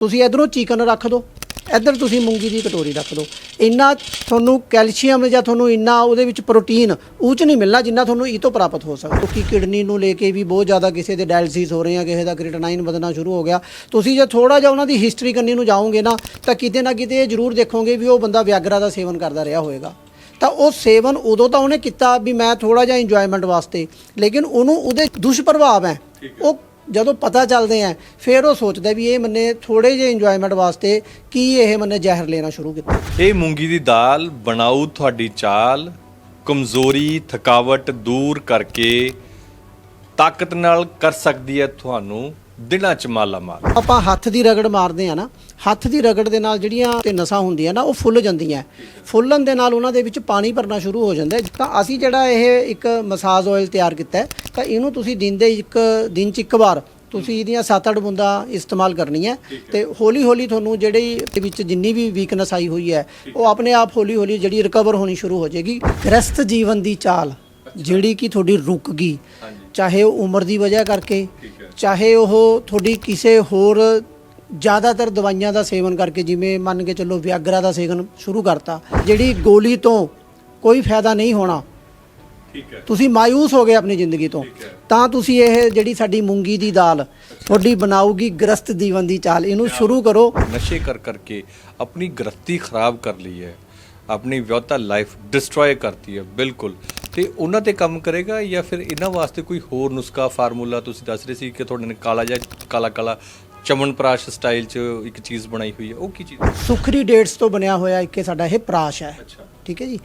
ਤੁਸੀਂ ਇਧਰੋਂ ਚਿਕਨ ਰੱਖ ਦਿਓ, ਇੱਧਰ ਤੁਸੀਂ ਮੂੰਗੀ ਦੀ ਕਟੋਰੀ ਰੱਖ ਦਿਓ। ਇੰਨਾ ਤੁਹਾਨੂੰ ਕੈਲਸ਼ੀਅਮ ਜਾਂ ਤੁਹਾਨੂੰ ਇੰਨਾ ਉਹਦੇ ਵਿੱਚ ਪ੍ਰੋਟੀਨ ਉਹ 'ਚ ਨਹੀਂ ਮਿਲਣਾ ਜਿੰਨਾ ਤੁਹਾਨੂੰ ਇਹ ਤੋਂ ਪ੍ਰਾਪਤ ਹੋ ਸਕਦਾ। ਕਿ ਕਿਡਨੀ ਨੂੰ ਲੈ ਕੇ ਵੀ ਬਹੁਤ ਜ਼ਿਆਦਾ ਕਿਸੇ ਦੇ ਡਾਇਲਿਸਿਸ ਹੋ ਰਹੇ ਆ, ਕਿਸੇ ਦਾ ਕ੍ਰੀਟਨਾਈਨ ਵਧਣਾ ਸ਼ੁਰੂ ਹੋ ਗਿਆ। ਤੁਸੀਂ ਜੇ ਥੋੜਾ ਜਿਹਾ ਉਹਨਾਂ ਦੀ ਹਿਸਟਰੀ ਕੰਨੀ ਨੂੰ ਜਾਓਗੇ ਨਾ, ਤਾਂ ਕਿਤੇ ਨਾ ਕਿਤੇ ਇਹ ਜ਼ਰੂਰ ਦੇਖੋਗੇ ਵੀ ਉਹ ਬੰਦਾ ਵਿਆਗਰਾ ਦਾ ਸੇਵਨ ਕਰਦਾ ਰਿਹਾ ਹੋਵੇਗਾ ਤਾਂ ਉਹ ਸੇਵਨ ਉਦੋਂ ਤਾਂ ਉਹਨੇ ਕੀਤਾ ਵੀ ਮੈਂ ਥੋੜਾ ਜਿਹਾ ਇੰਜੋਇਮੈਂਟ ਵਾਸਤੇ, ਲੇਕਿਨ ਉਹਨੂੰ ਉਹਦੇ ਦੁਸ਼ਪ੍ਰਭਾਵ ਹੈ। ਉਹ ਜਦੋਂ ਪਤਾ ਚੱਲਦੇ ਆ, ਫਿਰ ਉਹ ਸੋਚਦਾ ਵੀ ਇਹ ਮੰਨੇ ਥੋੜੇ ਜਿਹੇ ਇੰਜੋਇਮੈਂਟ ਵਾਸਤੇ ਕੀ ਇਹ ਮੰਨੇ ਜ਼ਹਿਰ ਲੈਣਾ ਸ਼ੁਰੂ ਕੀਤਾ। ਇਹ ਮੂੰਗੀ ਦੀ ਦਾਲ ਬਣਾਉ ਤੁਹਾਡੀ ਚਾਲ, ਕਮਜ਼ੋਰੀ, ਥਕਾਵਟ ਦੂਰ ਕਰਕੇ ਤਾਕਤ ਨਾਲ ਕਰ ਸਕਦੀ ਹੈ ਤੁਹਾਨੂੰ। ਦਿਨਾਂ ਚ ਮਾਲਾ ਮਾਲ ਆਪਾਂ ਹੱਥ ਦੀ ਰਗੜ ਮਾਰਦੇ ਆ ਨਾ ਹੱਥ ਦੀ ਰਗੜ ਦੇ ਨਾਲ ਜਿਹੜੀਆਂ ਤੇ ਨਸਾਂ ਹੁੰਦੀਆਂ ਨਾ ਉਹ ਫੁੱਲ ਜਾਂਦੀਆਂ। ਫੁੱਲਣ ਦੇ ਨਾਲ ਉਹਨਾਂ ਦੇ ਵਿੱਚ ਪਾਣੀ ਭਰਨਾ ਸ਼ੁਰੂ ਹੋ ਜਾਂਦਾ ਹੈ। ਤਾਂ ਅਸੀਂ ਜਿਹੜਾ ਇਹ ਇੱਕ ਮਸਾਜ ਆਇਲ ਤਿਆਰ ਕੀਤਾ ਹੈ, ਤਾਂ ਇਹਨੂੰ ਤੁਸੀਂ ਦਿਨ ਦੇ ਇੱਕ ਦਿਨ ਚ ਇੱਕ ਵਾਰ ਤੁਸੀਂ ਇਹਦੀਆਂ 7-8 ਬੂੰਦਾਂ ਇਸਤੇਮਾਲ ਕਰਨੀਆਂ ਤੇ ਹੌਲੀ ਹੌਲੀ ਤੁਹਾਨੂੰ ਜਿਹੜੀ ਦੇ ਵਿੱਚ ਜਿੰਨੀ ਵੀ ਵੀਕਨੈਸ ਆਈ ਹੋਈ ਹੈ ਉਹ ਆਪਣੇ ਆਪ ਹੌਲੀ ਹੌਲੀ ਜਿਹੜੀ ਰਿਕਵਰ ਹੋਣੀ ਸ਼ੁਰੂ ਹੋ ਜਾਏਗੀ। ਗ੍ਰਸਤ ਜੀਵਨ ਦੀ ਚਾਲ। ਜਿਹੜੀ ਕਿ ਤੁਹਾਡੀ ਰੁਕ ਗਈ ਚਾਹੇ ਉਹ ਉਮਰ ਦੀ ਵਜ੍ਹਾ ਕਰਕੇ ਚਾਹੇ ਉਹ ਤੁਹਾਡੀ ਕਿਸੇ ਹੋਰ ਜ਼ਿਆਦਾਤਰ ਦਵਾਈਆਂ ਦਾ ਸੇਵਨ ਕਰਕੇ ਜਿਵੇਂ ਮੰਨ ਕੇ ਚੱਲੋ ਵਿਆਗਰਾ ਦਾ ਸੇਵਨ ਸ਼ੁਰੂ ਕਰਤਾ ਜਿਹੜੀ ਗੋਲੀ ਤੋਂ ਕੋਈ ਫਾਇਦਾ ਨਹੀਂ ਹੋਣਾ। ਠੀਕ ਹੈ। ਤੁਸੀਂ ਮਾਇੂਸ ਹੋ ਗਏ ਆਪਣੀ ਜ਼ਿੰਦਗੀ ਤੋਂ। ਤਾਂ ਤੁਸੀਂ ਇਹ ਜਿਹੜੀ ਸਾਡੀ ਮੂੰਗੀ ਦੀ ਦਾਲ ਤੁਹਾਡੀ ਬਣਾਉਗੀ ਗ੍ਰਸਤ ਜੀਵਨ ਦੀ ਚਾਲ ਇਹਨੂੰ ਸ਼ੁਰੂ ਕਰੋ। ਨਸ਼ੇ ਕਰ ਕਰਕੇ ਆਪਣੀ ਗ੍ਰਸਤੀ ਖਰਾਬ ਕਰ ਲਈ ਹੈ। ਆਪਣੀ ਵਿਆਹਤਾ ਲਾਈਫ ਡਿਸਟਰੋਏ ਕਰਤੀ ਹੈ ਬਿਲਕੁਲ। ਤੇ ਉਹਨਾਂ ਤੇ ਕੰਮ ਕਰੇਗਾ ਜਾਂ ਫਿਰ ਇਹਨਾਂ ਵਾਸਤੇ ਕੋਈ ਹੋਰ ਨੁਸਖਾ ਫਾਰਮੂਲਾ ਤੁਸੀਂ ਦੱਸ ਰਹੇ ਸੀ ਕਿ ਤੁਹਾਡੇ ਨੇ ਕਾਲਾ ਜਿਹਾ ਕਾਲਾ ਕਾਲਾ ਚਮਨਪ੍ਰਾਸ਼ ਸਟਾਈਲ ਚ ਇੱਕ ਚੀਜ਼ ਬਣਾਈ ਹੋਈ ਹੈ ਉਹ ਕੀ ਚੀਜ਼? ਸੁਖਰੀ ਡੇਟਸ ਤੋਂ ਬਣਿਆ ਹੋਇਆ ਇੱਕ ਸਾਡਾ ਇਹ ਪ੍ਰਾਸ਼ ਹੈ। ਠੀਕ ਹੈ ਜੀ।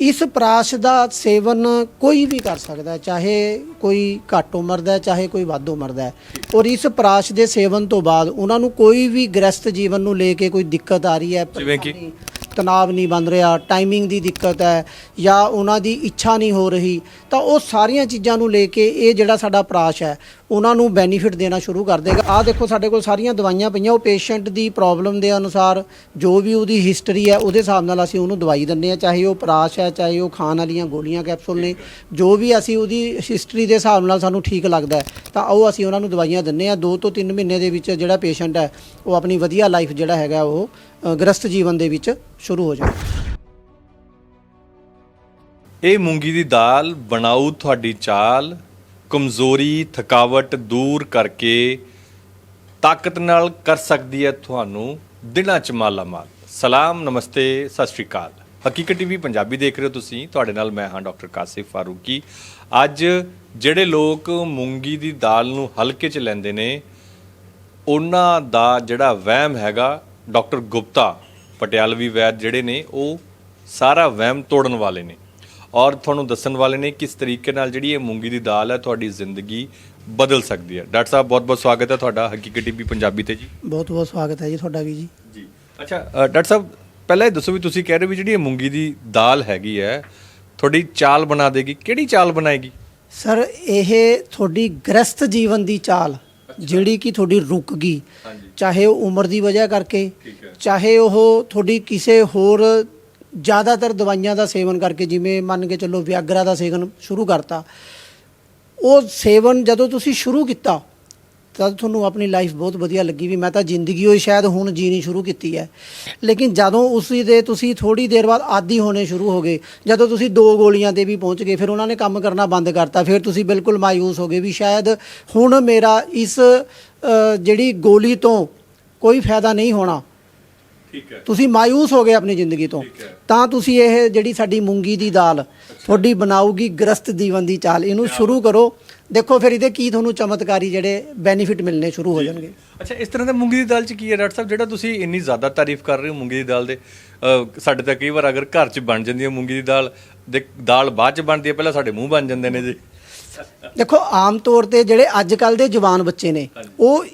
ਇਸ ਪ੍ਰਾਸ਼ ਦਾ ਸੇਵਨ ਕੋਈ ਵੀ ਕਰ ਸਕਦਾ ਚਾਹੇ ਕੋਈ ਘੱਟ ਉਮਰ ਦਾ ਚਾਹੇ ਕੋਈ ਵੱਧ ਉਮਰ ਦਾ ਔਰ ਇਸ ਪ੍ਰਾਸ਼ ਦੇ ਸੇਵਨ ਤੋਂ ਬਾਅਦ ਉਹਨਾਂ ਨੂੰ ਕੋਈ ਵੀ ਗ੍ਰਸਤ ਜੀਵਨ ਨੂੰ ਲੈ ਕੇ ਕੋਈ ਦਿੱਕਤ ਆ ਰਹੀ ਹੈ ਜਿਵੇਂ ਕਿ? ਤਣਾਅ ਨਹੀਂ ਬਣ ਰਿਹਾ ਟਾਈਮਿੰਗ ਦੀ ਦਿੱਕਤ ਹੈ ਜਾਂ ਉਹਨਾਂ ਦੀ ਇੱਛਾ ਨਹੀਂ ਹੋ ਰਹੀ, ਤਾਂ ਉਹ ਸਾਰੀਆਂ ਚੀਜ਼ਾਂ ਨੂੰ ਲੈ ਕੇ ਇਹ ਜਿਹੜਾ ਸਾਡਾ ਪ੍ਰਾਸ਼ ਹੈ ਉਹਨਾਂ ਨੂੰ ਬੈਨੀਫਿਟ ਦੇਣਾ ਸ਼ੁਰੂ ਕਰ ਦੇਗਾ। ਆਹ ਦੇਖੋ, ਸਾਡੇ ਕੋਲ ਸਾਰੀਆਂ ਦਵਾਈਆਂ ਪਈਆਂ। ਉਹ ਪੇਸ਼ੈਂਟ ਦੀ ਪ੍ਰੋਬਲਮ ਦੇ ਅਨੁਸਾਰ ਜੋ ਵੀ ਉਹਦੀ ਹਿਸਟਰੀ ਹੈ, ਉਹਦੇ ਹਿਸਾਬ ਨਾਲ ਅਸੀਂ ਉਹਨੂੰ ਦਵਾਈ ਦਿੰਦੇ ਆ ਚਾਹੇ ਉਹ ਪਰਾਸ਼ ਹੈ, ਚਾਹੇ ਉਹ ਖਾਣ ਵਾਲੀਆਂ ਗੋਲੀਆਂ ਕੈਪਸੂਲ ਨੇ, ਜੋ ਵੀ ਅਸੀਂ ਉਹਦੀ ਹਿਸਟਰੀ ਦੇ ਹਿਸਾਬ ਨਾਲ ਸਾਨੂੰ ਠੀਕ ਲੱਗਦਾ ਤਾਂ ਉਹ ਅਸੀਂ ਉਹਨਾਂ ਨੂੰ ਦਵਾਈਆਂ ਦਿੰਦੇ ਆ 2 ਤੋਂ 3 ਮਹੀਨੇ ਦੇ ਵਿੱਚ ਜਿਹੜਾ ਪੇਸ਼ੈਂਟ ਹੈ, ਉਹ ਆਪਣੀ ਵਧੀਆ ਲਾਈਫ ਜਿਹੜਾ ਹੈਗਾ, ਉਹ ਗ੍ਰਸਤ ਜੀਵਨ ਦੇ ਵਿੱਚ ਸ਼ੁਰੂ ਹੋ ਜਾਂਦਾ ਇਹ ਮੂੰਗੀ ਦੀ ਦਾਲ ਬਣਾਉ ਤੁਹਾਡੀ ਚਾਲ। ਕਮਜ਼ੋਰੀ, ਥਕਾਵਟ ਦੂਰ ਕਰਕੇ ਤਾਕਤ ਨਾਲ ਕਰ ਸਕਦੀ ਹੈ ਤੁਹਾਨੂੰ ਦਿਨਾਂ ਚ ਮਾਲਾ ਮਾਲ। ਸਲਾਮ, ਨਮਸਤੇ, ਸਤਿ ਸ਼੍ਰੀ ਅਕਾਲ। ਹਕੀਕਤ ਟੀਵੀ ਪੰਜਾਬੀ ਦੇਖ ਰਹੇ ਹੋ ਤੁਸੀਂ। ਤੁਹਾਡੇ ਨਾਲ ਮੈਂ ਹਾਂ ਡਾਕਟਰ ਕਾਸਿਫ ਫਾਰੂਕੀ। ਅੱਜ ਜਿਹੜੇ ਲੋਕ ਮੂੰਗੀ ਦੀ ਦਾਲ ਨੂੰ ਹਲਕੇ ਚ ਲੈਂਦੇ ਨੇ, ਉਹਨਾਂ ਦਾ ਜਿਹੜਾ ਵਹਿਮ ਹੈਗਾ, ਡਾਕਟਰ ਗੁਪਤਾ ਪਟਿਆਲਵੀ ਵੈਦ ਜਿਹੜੇ ਨੇ, ਉਹ ਸਾਰਾ ਵਹਿਮ ਤੋੜਨ ਵਾਲੇ ਨੇ। ਔਰ ਤੁਹਾਨੂੰ ਦੱਸਣ ਵਾਲੇ ਨੇ ਕਿਸ ਤਰੀਕੇ ਨਾਲ ਜਿਹੜੀ ਇਹ ਮੂੰਗੀ ਦੀ ਦਾਲ ਹੈ ਤੁਹਾਡੀ ਜ਼ਿੰਦਗੀ ਬਦਲ ਸਕਦੀ ਹੈ। ਡਾਕਟਰ ਸਾਹਿਬ ਬਹੁਤ-ਬਹੁਤ ਸਵਾਗਤ ਹੈ ਤੁਹਾਡਾ ਹਕੀਕਤ ਟੀਵੀ ਪੰਜਾਬੀ ਤੇ ਜੀ। ਬਹੁਤ ਬਹੁਤ ਸਵਾਗਤ ਹੈ ਜੀ ਤੁਹਾਡਾ ਵੀ ਜੀ। ਜੀ। ਅੱਛਾ ਡਾਕਟਰ ਸਾਹਿਬ ਪਹਿਲਾਂ ਇਹ ਦੱਸੋ ਵੀ ਤੁਸੀਂ ਕਹਿ ਰਹੇ ਵੀ ਜਿਹੜੀ ਇਹ ਮੂੰਗੀ ਦੀ ਦਾਲ ਹੈਗੀ ਹੈ ਤੁਹਾਡੀ ਚਾਲ ਬਣਾ ਦੇਗੀ। ਕਿਹੜੀ ਚਾਲ ਬਣਾਏਗੀ? ਸਰ ਇਹ ਤੁਹਾਡੀ ਗ੍ਰਸਤ ਜੀਵਨ ਦੀ ਚਾਲ ਜਿਹੜੀ ਕਿ ਤੁਹਾਡੀ ਰੁਕ ਗਈ। ਚਾਹੇ ਉਹ ਉਮਰ ਦੀ ਵਜ੍ਹਾ ਕਰਕੇ। ਚਾਹੇ ਉਹ ਤੁਹਾਡੀ ਕਿਸੇ ਹੋਰ ਜ਼ਿਆਦਾਤਰ ਦਵਾਈਆਂ ਦਾ ਸੇਵਨ ਕਰਕੇ ਜਿਵੇਂ ਮੰਨ ਕੇ ਚੱਲੋ ਵਿਆਗਰਾ ਦਾ ਸੇਵਨ ਸ਼ੁਰੂ ਕਰਤਾ, ਉਹ ਸੇਵਨ ਜਦੋਂ ਤੁਸੀਂ ਸ਼ੁਰੂ ਕੀਤਾ ਤਦ ਤੁਹਾਨੂੰ ਆਪਣੀ ਲਾਈਫ ਬਹੁਤ ਵਧੀਆ ਲੱਗੀ ਵੀ ਮੈਂ ਤਾਂ ਜ਼ਿੰਦਗੀ ਹੋਈ ਸ਼ਾਇਦ ਹੁਣ ਜੀਣੀ ਸ਼ੁਰੂ ਕੀਤੀ ਹੈ। ਲੇਕਿਨ ਜਦੋਂ ਉਸੇ ਦੇ ਤੁਸੀਂ ਥੋੜੀ ਦੇਰ ਬਾਅਦ ਆਦੀ ਹੋਣੇ ਸ਼ੁਰੂ ਹੋ ਗਏ, ਜਦੋਂ ਤੁਸੀਂ ਦੋ ਗੋਲੀਆਂ ਤੇ ਵੀ ਪਹੁੰਚ ਗਏ, ਫਿਰ ਉਹਨਾਂ ਨੇ ਕੰਮ ਕਰਨਾ ਬੰਦ ਕਰਤਾ, ਫਿਰ ਤੁਸੀਂ ਬਿਲਕੁਲ ਮਾਇੂਸ ਹੋ ਗਏ ਵੀ ਸ਼ਾਇਦ ਹੁਣ ਮੇਰਾ ਇਸ ਜਿਹੜੀ ਗੋਲੀ ਤੋਂ ਕੋਈ ਫਾਇਦਾ ਨਹੀਂ ਹੋਣਾ। ਠੀਕ ਹੈ। ਤੁਸੀਂ ਮਾਇੂਸ ਹੋ ਗਏ ਆਪਣੀ ਜ਼ਿੰਦਗੀ ਤੋਂ। ਠੀਕ ਹੈ। ਤਾਂ ਤੁਸੀਂ ਇਹ ਜਿਹੜੀ ਸਾਡੀ ਮੂੰਗੀ ਦੀ ਦਾਲ ਤੁਹਾਡੀ ਬਣਾਉਗੀ ਗ੍ਰਸਤ ਜੀਵਨ ਦੀ ਚਾਲ ਇਹਨੂੰ ਸ਼ੁਰੂ ਕਰੋ। ਦੇਖੋ ਫਿਰ ਇਹਦੇ ਕੀ ਤੁਹਾਨੂੰ ਚਮਤਕਾਰੀ ਜਿਹੜੇ ਬੈਨੀਫਿਟ ਮਿਲਣੇ ਸ਼ੁਰੂ ਹੋ ਜਾਣਗੇ। ਅੱਛਾ ਇਸ ਤਰ੍ਹਾਂ ਦਾ ਮੂੰਗੀ ਦੀ ਦਾਲ ਚ ਕੀ ਹੈ ਡਾਕਟਰ ਸਾਹਿਬ? ਜਿਹੜਾ ਤੁਸੀਂ ਇੰਨੀ ਜ਼ਿਆਦਾ ਤਾਰੀਫ ਕਰ ਰਹੇ ਹੋ ਮੂੰਗੀ ਦੀ ਦਾਲ ਦੇ ਅਹ, ਸਾਡੇ ਤਾਂ ਕਈ ਵਾਰ ਅਗਰ ਘਰ ਚ ਬਣ ਜਾਂਦੀ ਹੈ ਮੂੰਗੀ ਦੀ ਦਾਲ ਦੇ ਦਾਲ ਬਾਅਦ ਚ ਬਣਦੀ ਹੈ ਪਹਿਲਾਂ ਸਾਡੇ ਮੂੰਹ ਬਣ ਜਾਂਦੇ ਨੇ ਜੀ। ਦੇਖੋ ਆਮ ਤੌਰ ਤੇ ਜਿਹੜੇ ਅੱਜ ਕੱਲ ਦੇ ਜਵਾਨ ਬੱਚੇ ਨੇ ਉਹ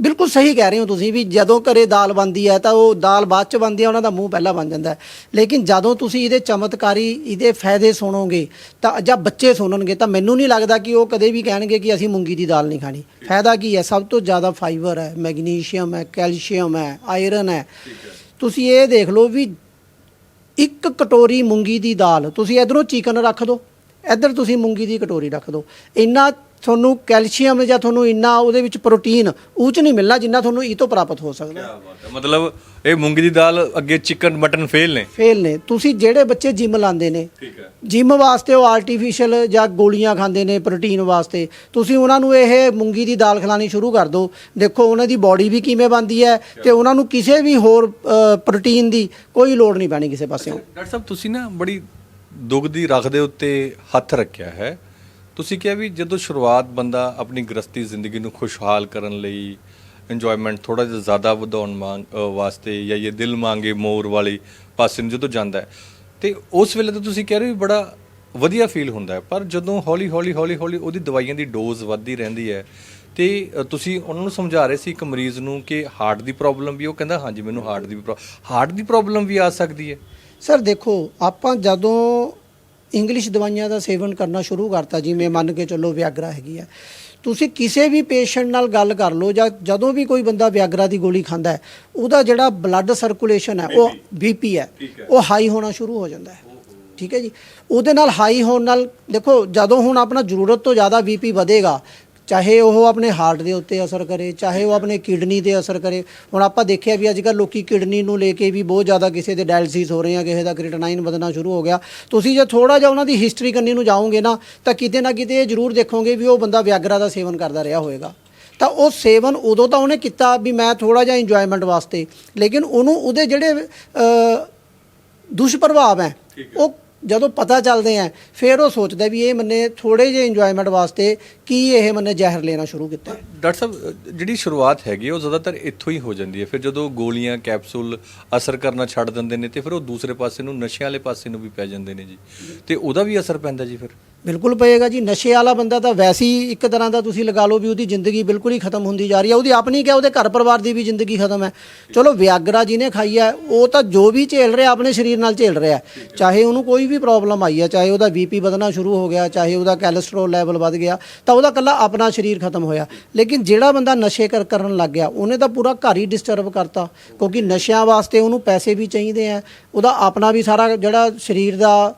ਬਿਲਕੁਲ ਸਹੀ ਕਹਿ ਰਹੇ ਹੋ ਤੁਸੀਂ ਵੀ ਜਦੋਂ ਘਰੇ ਦਾਲ ਬਣਦੀ ਹੈ ਤਾਂ ਉਹ ਦਾਲ ਬਾਅਦ ਚ ਬਣਦੀ ਹੈ ਉਹਨਾਂ ਦਾ ਮੂੰਹ ਪਹਿਲਾਂ ਬਣ ਜਾਂਦਾ ਹੈ। ਲੇਕਿਨ ਜਦੋਂ ਤੁਸੀਂ ਇਹਦੇ ਚਮਤਕਾਰੀ ਇਹਦੇ ਫਾਇਦੇ ਸੁਣੋਗੇ ਤਾਂ ਜਾਂ ਬੱਚੇ ਸੁਣਨਗੇ ਤਾਂ ਮੈਨੂੰ ਨਹੀਂ ਲੱਗਦਾ ਕਿ ਉਹ ਕਦੇ ਵੀ ਕਹਿਣਗੇ ਕਿ ਅਸੀਂ ਮੂੰਗੀ ਦੀ ਦਾਲ ਨਹੀਂ ਖਾਣੀ। ਫਾਇਦਾ ਕੀ ਹੈ? ਸਭ ਤੋਂ ਜ਼ਿਆਦਾ ਫਾਈਬਰ ਹੈ ਮੈਗਨੀਸ਼ੀਅਮ ਹੈ ਕੈਲਸ਼ੀਅਮ ਹੈ ਆਇਰਨ ਹੈ। ਤੁਸੀਂ ਇਹ ਦੇਖ ਲਓ ਵੀ ਇੱਕ ਕਟੋਰੀ ਮੂੰਗੀ ਦੀ ਦਾਲ ਤੁਸੀਂ ਇਧਰੋਂ ਚਿਕਨ ਰੱਖ ਦਿਓ ਇੱਧਰ ਤੁਸੀਂ ਮੂੰਗੀ ਦੀ ਕਟੋਰੀ ਰੱਖ ਦਿਓ ਇੰਨਾ ਤੁਹਾਨੂੰ ਕੈਲਸ਼ੀਅਮ ਜਾਂ ਤੁਹਾਨੂੰ ਇੰਨਾ ਉਹਦੇ ਵਿੱਚ ਪ੍ਰੋਟੀਨ ਉਹ 'ਚ ਨਹੀਂ ਮਿਲਣਾ ਜਿੰਨਾ ਤੁਹਾਨੂੰ ਇਹ ਤੋਂ ਪ੍ਰਾਪਤ ਹੋ ਸਕਦਾ। ਹੈ। ਮਤਲਬ ਇਹ ਮੂੰਗੀ ਦੀ ਦਾਲ ਅੱਗੇ ਚਿਕਨ ਮਟਨ ਫੇਲ ਨੇ? ਫੇਲ ਨੇ। ਤੁਸੀਂ ਜਿਹੜੇ ਬੱਚੇ ਜਿਮ ਲਾਉਂਦੇ ਨੇ ਠੀਕ ਹੈ। ਜਿਮ ਵਾਸਤੇ ਉਹ ਆਰਟੀਫੀਸ਼ੀਅਲ ਜਾਂ ਗੋਲੀਆਂ ਖਾਂਦੇ ਨੇ ਪ੍ਰੋਟੀਨ ਵਾਸਤੇ ਤੁਸੀਂ ਉਹਨਾਂ ਨੂੰ ਇਹ ਮੂੰਗੀ ਦੀ ਦਾਲ ਖਿਲਾਣੀ ਸ਼ੁਰੂ ਕਰ ਦਿਓ ਦੇਖੋ ਉਹਨਾਂ ਦੀ ਬਾਡੀ ਵੀ ਕਿਵੇਂ ਬਣਦੀ ਹੈ ਤੇ ਉਹਨਾਂ ਨੂੰ ਕਿਸੇ ਵੀ ਹੋਰ ਪ੍ਰੋਟੀਨ ਦੀ ਕੋਈ ਲੋੜ ਨਹੀਂ ਪੈਣੀ ਕਿਸੇ ਪਾਸਿਓਂ। ਡਾਕਟਰ ਸਾਹਿਬ ਤੁਸੀਂ ਨਾ ਬੜੀ ਦੁੱਖ ਦੀ ਰੱਖ ਦੇ ਉੱਤੇ ਹੱਥ ਰੱਖਿਆ ਹੈ। ਤੁਸੀਂ ਕਿਹਾ ਵੀ ਜਦੋਂ ਸ਼ੁਰੂਆਤ ਬੰਦਾ ਆਪਣੀ ਗ੍ਰਸਤੀ ਜ਼ਿੰਦਗੀ ਨੂੰ ਖੁਸ਼ਹਾਲ ਕਰਨ ਲਈ ਇੰਜੋਇਮੈਂਟ ਥੋੜਾ ਜਿਹਾ ਜ਼ਿਆਦਾ ਵਧਾਉਣ ਮੰਗ ਵਾਸਤੇ ਜਾਂ ਇਹ ਦਿਲ ਮੰਗੇ ਮੋਰ ਵਾਲੀ ਪਾਸੇ ਨੂੰ ਜਦੋਂ ਜਾਂਦਾ ਹੈ, ਤੇ ਉਸ ਵੇਲੇ ਤਾਂ ਤੁਸੀਂ ਕਹਿ ਰਹੇ ਹੋ ਵੀ ਬੜਾ ਵਧੀਆ ਫੀਲ ਹੁੰਦਾ ਹੈ। ਪਰ ਜਦੋਂ ਹੌਲੀ ਹੌਲੀ ਹੌਲੀ ਹੌਲੀ ਉਹਦੀ ਦਵਾਈਆਂ ਦੀ ਡੋਜ਼ ਵੱਧਦੀ ਰਹਿੰਦੀ ਹੈ, ਤੇ ਤੁਸੀਂ ਉਹਨਾਂ ਨੂੰ ਸਮਝਾ ਰਹੇ ਸੀ ਇੱਕ ਮਰੀਜ਼ ਨੂੰ ਕਿ ਹਾਰਟ ਦੀ ਪ੍ਰੋਬਲਮ ਵੀ, ਉਹ ਕਹਿੰਦਾ ਹਾਂਜੀ ਮੈਨੂੰ ਹਾਰਟ ਦੀ ਹਾਰਟ ਦੀ ਪ੍ਰੋਬਲਮ ਵੀ ਆ ਸਕਦੀ ਹੈ। ਸਰ ਦੇਖੋ, ਆਪਾਂ ਜਦੋਂ ਇੰਗਲਿਸ਼ ਦਵਾਈਆਂ ਦਾ ਸੇਵਨ ਕਰਨਾ ਸ਼ੁਰੂ ਕਰਤਾ ਜਿਵੇਂ ਮੰਨ ਕੇ ਚੱਲੋ ਵਿਆਗਰਾ ਹੈਗੀ ਹੈ ਤੁਸੀਂ ਕਿਸੇ ਵੀ ਪੇਸ਼ੈਂਟ ਨਾਲ ਗੱਲ ਕਰ ਲਓ ਜਾਂ ਜਦੋਂ ਵੀ ਕੋਈ ਬੰਦਾ ਵਿਆਗਰਾ ਦੀ ਗੋਲੀ ਖਾਂਦਾ ਹੈ ਉਹਦਾ ਜਿਹੜਾ ਬਲੱਡ ਸਰਕੂਲੇਸ਼ਨ ਹੈ ਉਹ ਬੀਪੀ ਹੈ ਉਹ ਹਾਈ ਹੋਣਾ ਸ਼ੁਰੂ ਹੋ ਜਾਂਦਾ ਹੈ। ਠੀਕ ਹੈ ਜੀ? ਉਹਦੇ ਨਾਲ ਹਾਈ ਹੋਣ ਨਾਲ ਦੇਖੋ ਜਦੋਂ ਹੁਣ ਆਪਣਾ ਜ਼ਰੂਰਤ ਤੋਂ ਜ਼ਿਆਦਾ ਬੀਪੀ ਵਧੇਗਾ ਚਾਹੇ ਉਹ ਆਪਣੇ ਹਾਰਟ ਦੇ ਉੱਤੇ ਅਸਰ ਕਰੇ, ਚਾਹੇ ਉਹ ਆਪਣੇ ਕਿਡਨੀ ਤੇ ਅਸਰ ਕਰੇ। ਹੁਣ ਆਪਾਂ ਦੇਖਿਆ ਵੀ ਅੱਜ ਕੱਲ੍ਹ ਲੋਕੀ ਕਿਡਨੀ ਨੂੰ ਲੈ ਕੇ ਵੀ ਬਹੁਤ ਜ਼ਿਆਦਾ ਕਿਸੇ ਦੇ ਡਾਇਲਿਸਿਸ ਹੋ ਰਹੇ ਆ, ਕਿਸੇ ਦਾ ਕ੍ਰੀਟਨਾਈਨ ਵਧਣਾ ਸ਼ੁਰੂ ਹੋ ਗਿਆ। ਤੁਸੀਂ ਜੇ ਥੋੜਾ ਜਿਹਾ ਉਹਨਾਂ ਦੀ ਹਿਸਟਰੀ ਕੰਨੀ ਨੂੰ ਜਾਓਗੇ ਨਾ, ਤਾਂ ਕਿਤੇ ਨਾ ਕਿਤੇ ਇਹ ਜ਼ਰੂਰ ਦੇਖੋਗੇ ਵੀ ਉਹ ਬੰਦਾ ਵਿਆਗਰਾ ਦਾ ਸੇਵਨ ਕਰਦਾ ਰਿਹਾ ਹੋਵੇਗਾ। ਤਾਂ ਉਹ ਸੇਵਨ ਉਦੋਂ ਤਾਂ ਉਹਨੇ ਕੀਤਾ ਵੀ ਮੈਂ ਥੋੜਾ ਜਿਹਾ ਇੰਜੋਇਮੈਂਟ ਵਾਸਤੇ, ਲੇਕਿਨ ਉਹਨੂੰ ਉਹਦੇ ਜਿਹੜੇ ਦੁਸ਼ਪ੍ਰਭਾਵ ਹੈ, ਉਹ ਜਦੋਂ ਪਤਾ ਚੱਲਦੇ ਆ, ਫਿਰ ਉਹ ਸੋਚਦਾ ਵੀ ਇਹ ਮੰਨੇ ਥੋੜੇ ਜਿਹੇ ਇੰਜੋਇਮੈਂਟ ਵਾਸਤੇ ਕੀ ਇਹ ਮੰਨੇ ਜ਼ਹਿਰ ਲੈਣਾ ਸ਼ੁਰੂ ਕੀਤਾ। ਡਾਕਟਰ ਸਾਹਿਬ, ਜਿਹੜੀ ਸ਼ੁਰੂਆਤ ਹੈਗੀ ਉਹ ਜ਼ਿਆਦਾਤਰ ਇੱਥੋਂ ਹੀ ਹੋ ਜਾਂਦੀ ਹੈ ਫਿਰ ਜਦੋਂ ਗੋਲੀਆਂ, ਕੈਪਸੂਲ ਅਸਰ ਕਰਨਾ ਛੱਡ ਦਿੰਦੇ ਨੇ ਤੇ ਫਿਰ ਉਹ ਦੂਸਰੇ ਪਾਸੇ ਨੂੰ, ਨਸ਼ਿਆਂ ਵਾਲੇ ਪਾਸੇ ਨੂੰ ਵੀ ਪੈ ਜਾਂਦੇ ਨੇ ਜੀ। ਤੇ ਉਹਦਾ ਵੀ ਅਸਰ ਪੈਂਦਾ ਜੀ ਫਿਰ? ਬਿਲਕੁਲ ਪਏਗਾ ਜੀ। ਨਸ਼ੇ ਵਾਲਾ ਬੰਦਾ ਤਾਂ ਵੈਸੇ ਹੀ ਇੱਕ ਤਰ੍ਹਾਂ ਦਾ ਤੁਸੀਂ ਲਗਾ ਲਓ ਵੀ ਉਹਦੀ ਜ਼ਿੰਦਗੀ ਬਿਲਕੁਲ ਹੀ ਖਤਮ ਹੁੰਦੀ ਜਾ ਰਹੀ ਹੈ ਉਹਦੀ ਆਪਣੀ ਕਿਹਾ, ਉਹਦੇ ਘਰ ਪਰਿਵਾਰ ਦੀ ਵੀ ਜ਼ਿੰਦਗੀ ਖਤਮ ਹੈ। ਚਲੋ, ਵਿਆਗਰਾ ਜਿਹਨੇ ਖਾਈ ਹੈ ਉਹ ਤਾਂ ਜੋ ਵੀ ਝੇਲ ਰਿਹਾ, ਆਪਣੇ ਸਰੀਰ ਨਾਲ ਝੇਲ ਰਿਹਾ ਚਾਹੇ ਉਹਨੂੰ ਕੋਈ ਵੀ ਪ੍ਰੋਬਲਮ ਆਈ ਹੈ ਚਾਹੇ ਉਹਦਾ ਬੀਪੀ ਵਧਣਾ ਸ਼ੁਰੂ ਹੋ ਗਿਆ, ਚਾਹੇ ਉਹਦਾ ਕੋਲੇਸਟ੍ਰੋਲ ਲੈਵਲ ਵੱਧ ਗਿਆ, ਤਾਂ ਉਹਦਾ ਕੱਲਾ ਆਪਣਾ ਸਰੀਰ ਖਤਮ ਹੋਇਆ। ਲੇਕਿਨ ਜਿਹੜਾ ਬੰਦਾ ਨਸ਼ੇ ਕਰ, ਕਰਨ ਲੱਗ ਗਿਆ, ਉਹਨੇ ਤਾਂ ਪੂਰਾ ਘਰ ਹੀ ਡਿਸਟਰਬ ਕਰਤਾ। ਕਿਉਂਕਿ ਨਸ਼ਿਆਂ ਵਾਸਤੇ ਉਹਨੂੰ ਪੈਸੇ ਵੀ ਚਾਹੀਦੇ ਆ। ਉਹਦਾ ਆਪਣਾ ਵੀ ਸਾਰਾ ਜਿਹੜਾ ਸਰੀਰ ਦਾ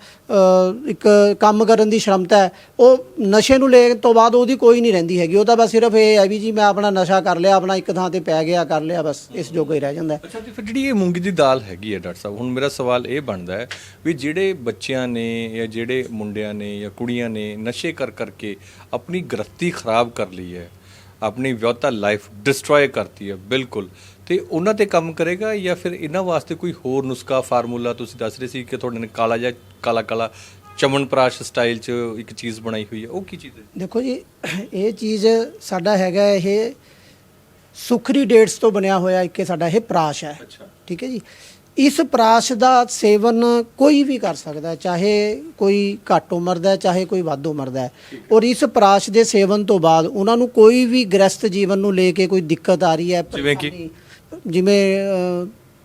ਇੱਕ ਕੰਮ ਕਰਨ ਦੀ ਸ਼ਰਮਤਾ ਹੈ। ਉਹ ਨਸ਼ੇ ਨੂੰ ਲੈਣ ਤੋਂ ਬਾਅਦ ਉਹਦੀ ਕੋਈ ਨਹੀਂ ਰਹਿੰਦੀ ਹੈਗੀ। ਉਹ ਤਾਂ ਬਸ ਸਿਰਫ ਇਹ ਹੈ ਵੀ ਜੀ ਮੈਂ ਆਪਣਾ ਨਸ਼ਾ ਕਰ ਲਿਆ, ਆਪਣਾ ਇੱਕ ਥਾਂ ਤੇ ਪੈ ਗਿਆ, ਕਰ ਲਿਆ, ਬਸ ਇਸ ਜੋਗਾ ਹੀ ਰਹਿ ਜਾਂਦਾ ਅੱਛਾ, ਤੇ ਫਿਰ ਜਿਹੜੀ ਇਹ ਮੂੰਗੀ ਦੀ ਦਾਲ ਹੈਗੀ ਹੈ ਡਾਕਟਰ ਸਾਹਿਬ, ਹੁਣ ਮੇਰਾ ਸਵਾਲ ਇਹ ਬਣਦਾ ਹੈ ਵੀ ਜਿਹੜੇ ਬੱਚਿਆਂ ਨੇ ਜਾਂ ਜਿਹੜੇ ਮੁੰਡਿਆਂ ਨੇ ਜਾਂ ਕੁੜੀਆਂ ਨੇ ਨਸ਼ੇ ਕਰ ਕਰਕੇ ਆਪਣੀ ਗ੍ਰਸਤੀ ਖਰਾਬ ਕਰ ਲਈ ਹੈ, ਆਪਣੀ ਵਿਆਹਤਾ ਲਾਈਫ ਡਿਸਟਰੋਏ ਕਰਤੀ ਹੈ, ਬਿਲਕੁਲ। ਤੇ ਉਹਨਾਂ ਤੇ ਕੰਮ ਕਰੇਗਾ ਜਾਂ ਫਿਰ ਇਹਨਾਂ ਵਾਸਤੇ ਕੋਈ ਹੋਰ ਨੁਸਖਾ ਫਾਰਮੂਲਾ ਤੁਸੀਂ ਦੱਸ ਰਹੇ ਸੀ ਕਿ ਤੁਹਾਡੇ ਨੇ ਕਾਲਾ ਜਾਂ ਕਾਲਾ ਕਾਲਾ ਚਮਨਪ੍ਰਾਸ਼ ਸਟਾਈਲ 'ਚ ਇੱਕ ਚੀਜ਼ ਬਣਾਈ ਹੋਈ ਹੈ ਉਹ ਕੀ ਚੀਜ਼ ਹੈ? ਦੇਖੋ ਜੀ ਇਹ ਚੀਜ਼ ਸਾਡਾ ਹੈਗਾ ਇਹ ਸੁਖਰੀ ਡੇਟਸ ਤੋਂ ਬਣਿਆ ਹੋਇਆ ਇੱਕ ਸਾਡਾ ਇਹ ਪ੍ਰਾਸ਼ ਹੈ। ਠੀਕ ਹੈ ਜੀ? ਇਸ ਪ੍ਰਾਸ਼ ਦਾ ਸੇਵਨ ਕੋਈ ਵੀ ਕਰ ਸਕਦਾ ਚਾਹੇ ਕੋਈ ਘੱਟ ਉਮਰ ਦਾ ਚਾਹੇ ਕੋਈ ਵੱਧ ਉਮਰ ਦਾ ਔਰ ਇਸ ਪ੍ਰਾਸ਼ ਦੇ ਸੇਵਨ ਤੋਂ ਬਾਅਦ ਉਹਨਾਂ ਨੂੰ ਕੋਈ ਵੀ ਗ੍ਰਸਤ ਜੀਵਨ ਨੂੰ ਲੈ ਕੇ ਕੋਈ ਦਿੱਕਤ ਆ ਰਹੀ ਹੈ ਜਿਵੇਂ ਕਿ? ਜਿਵੇਂ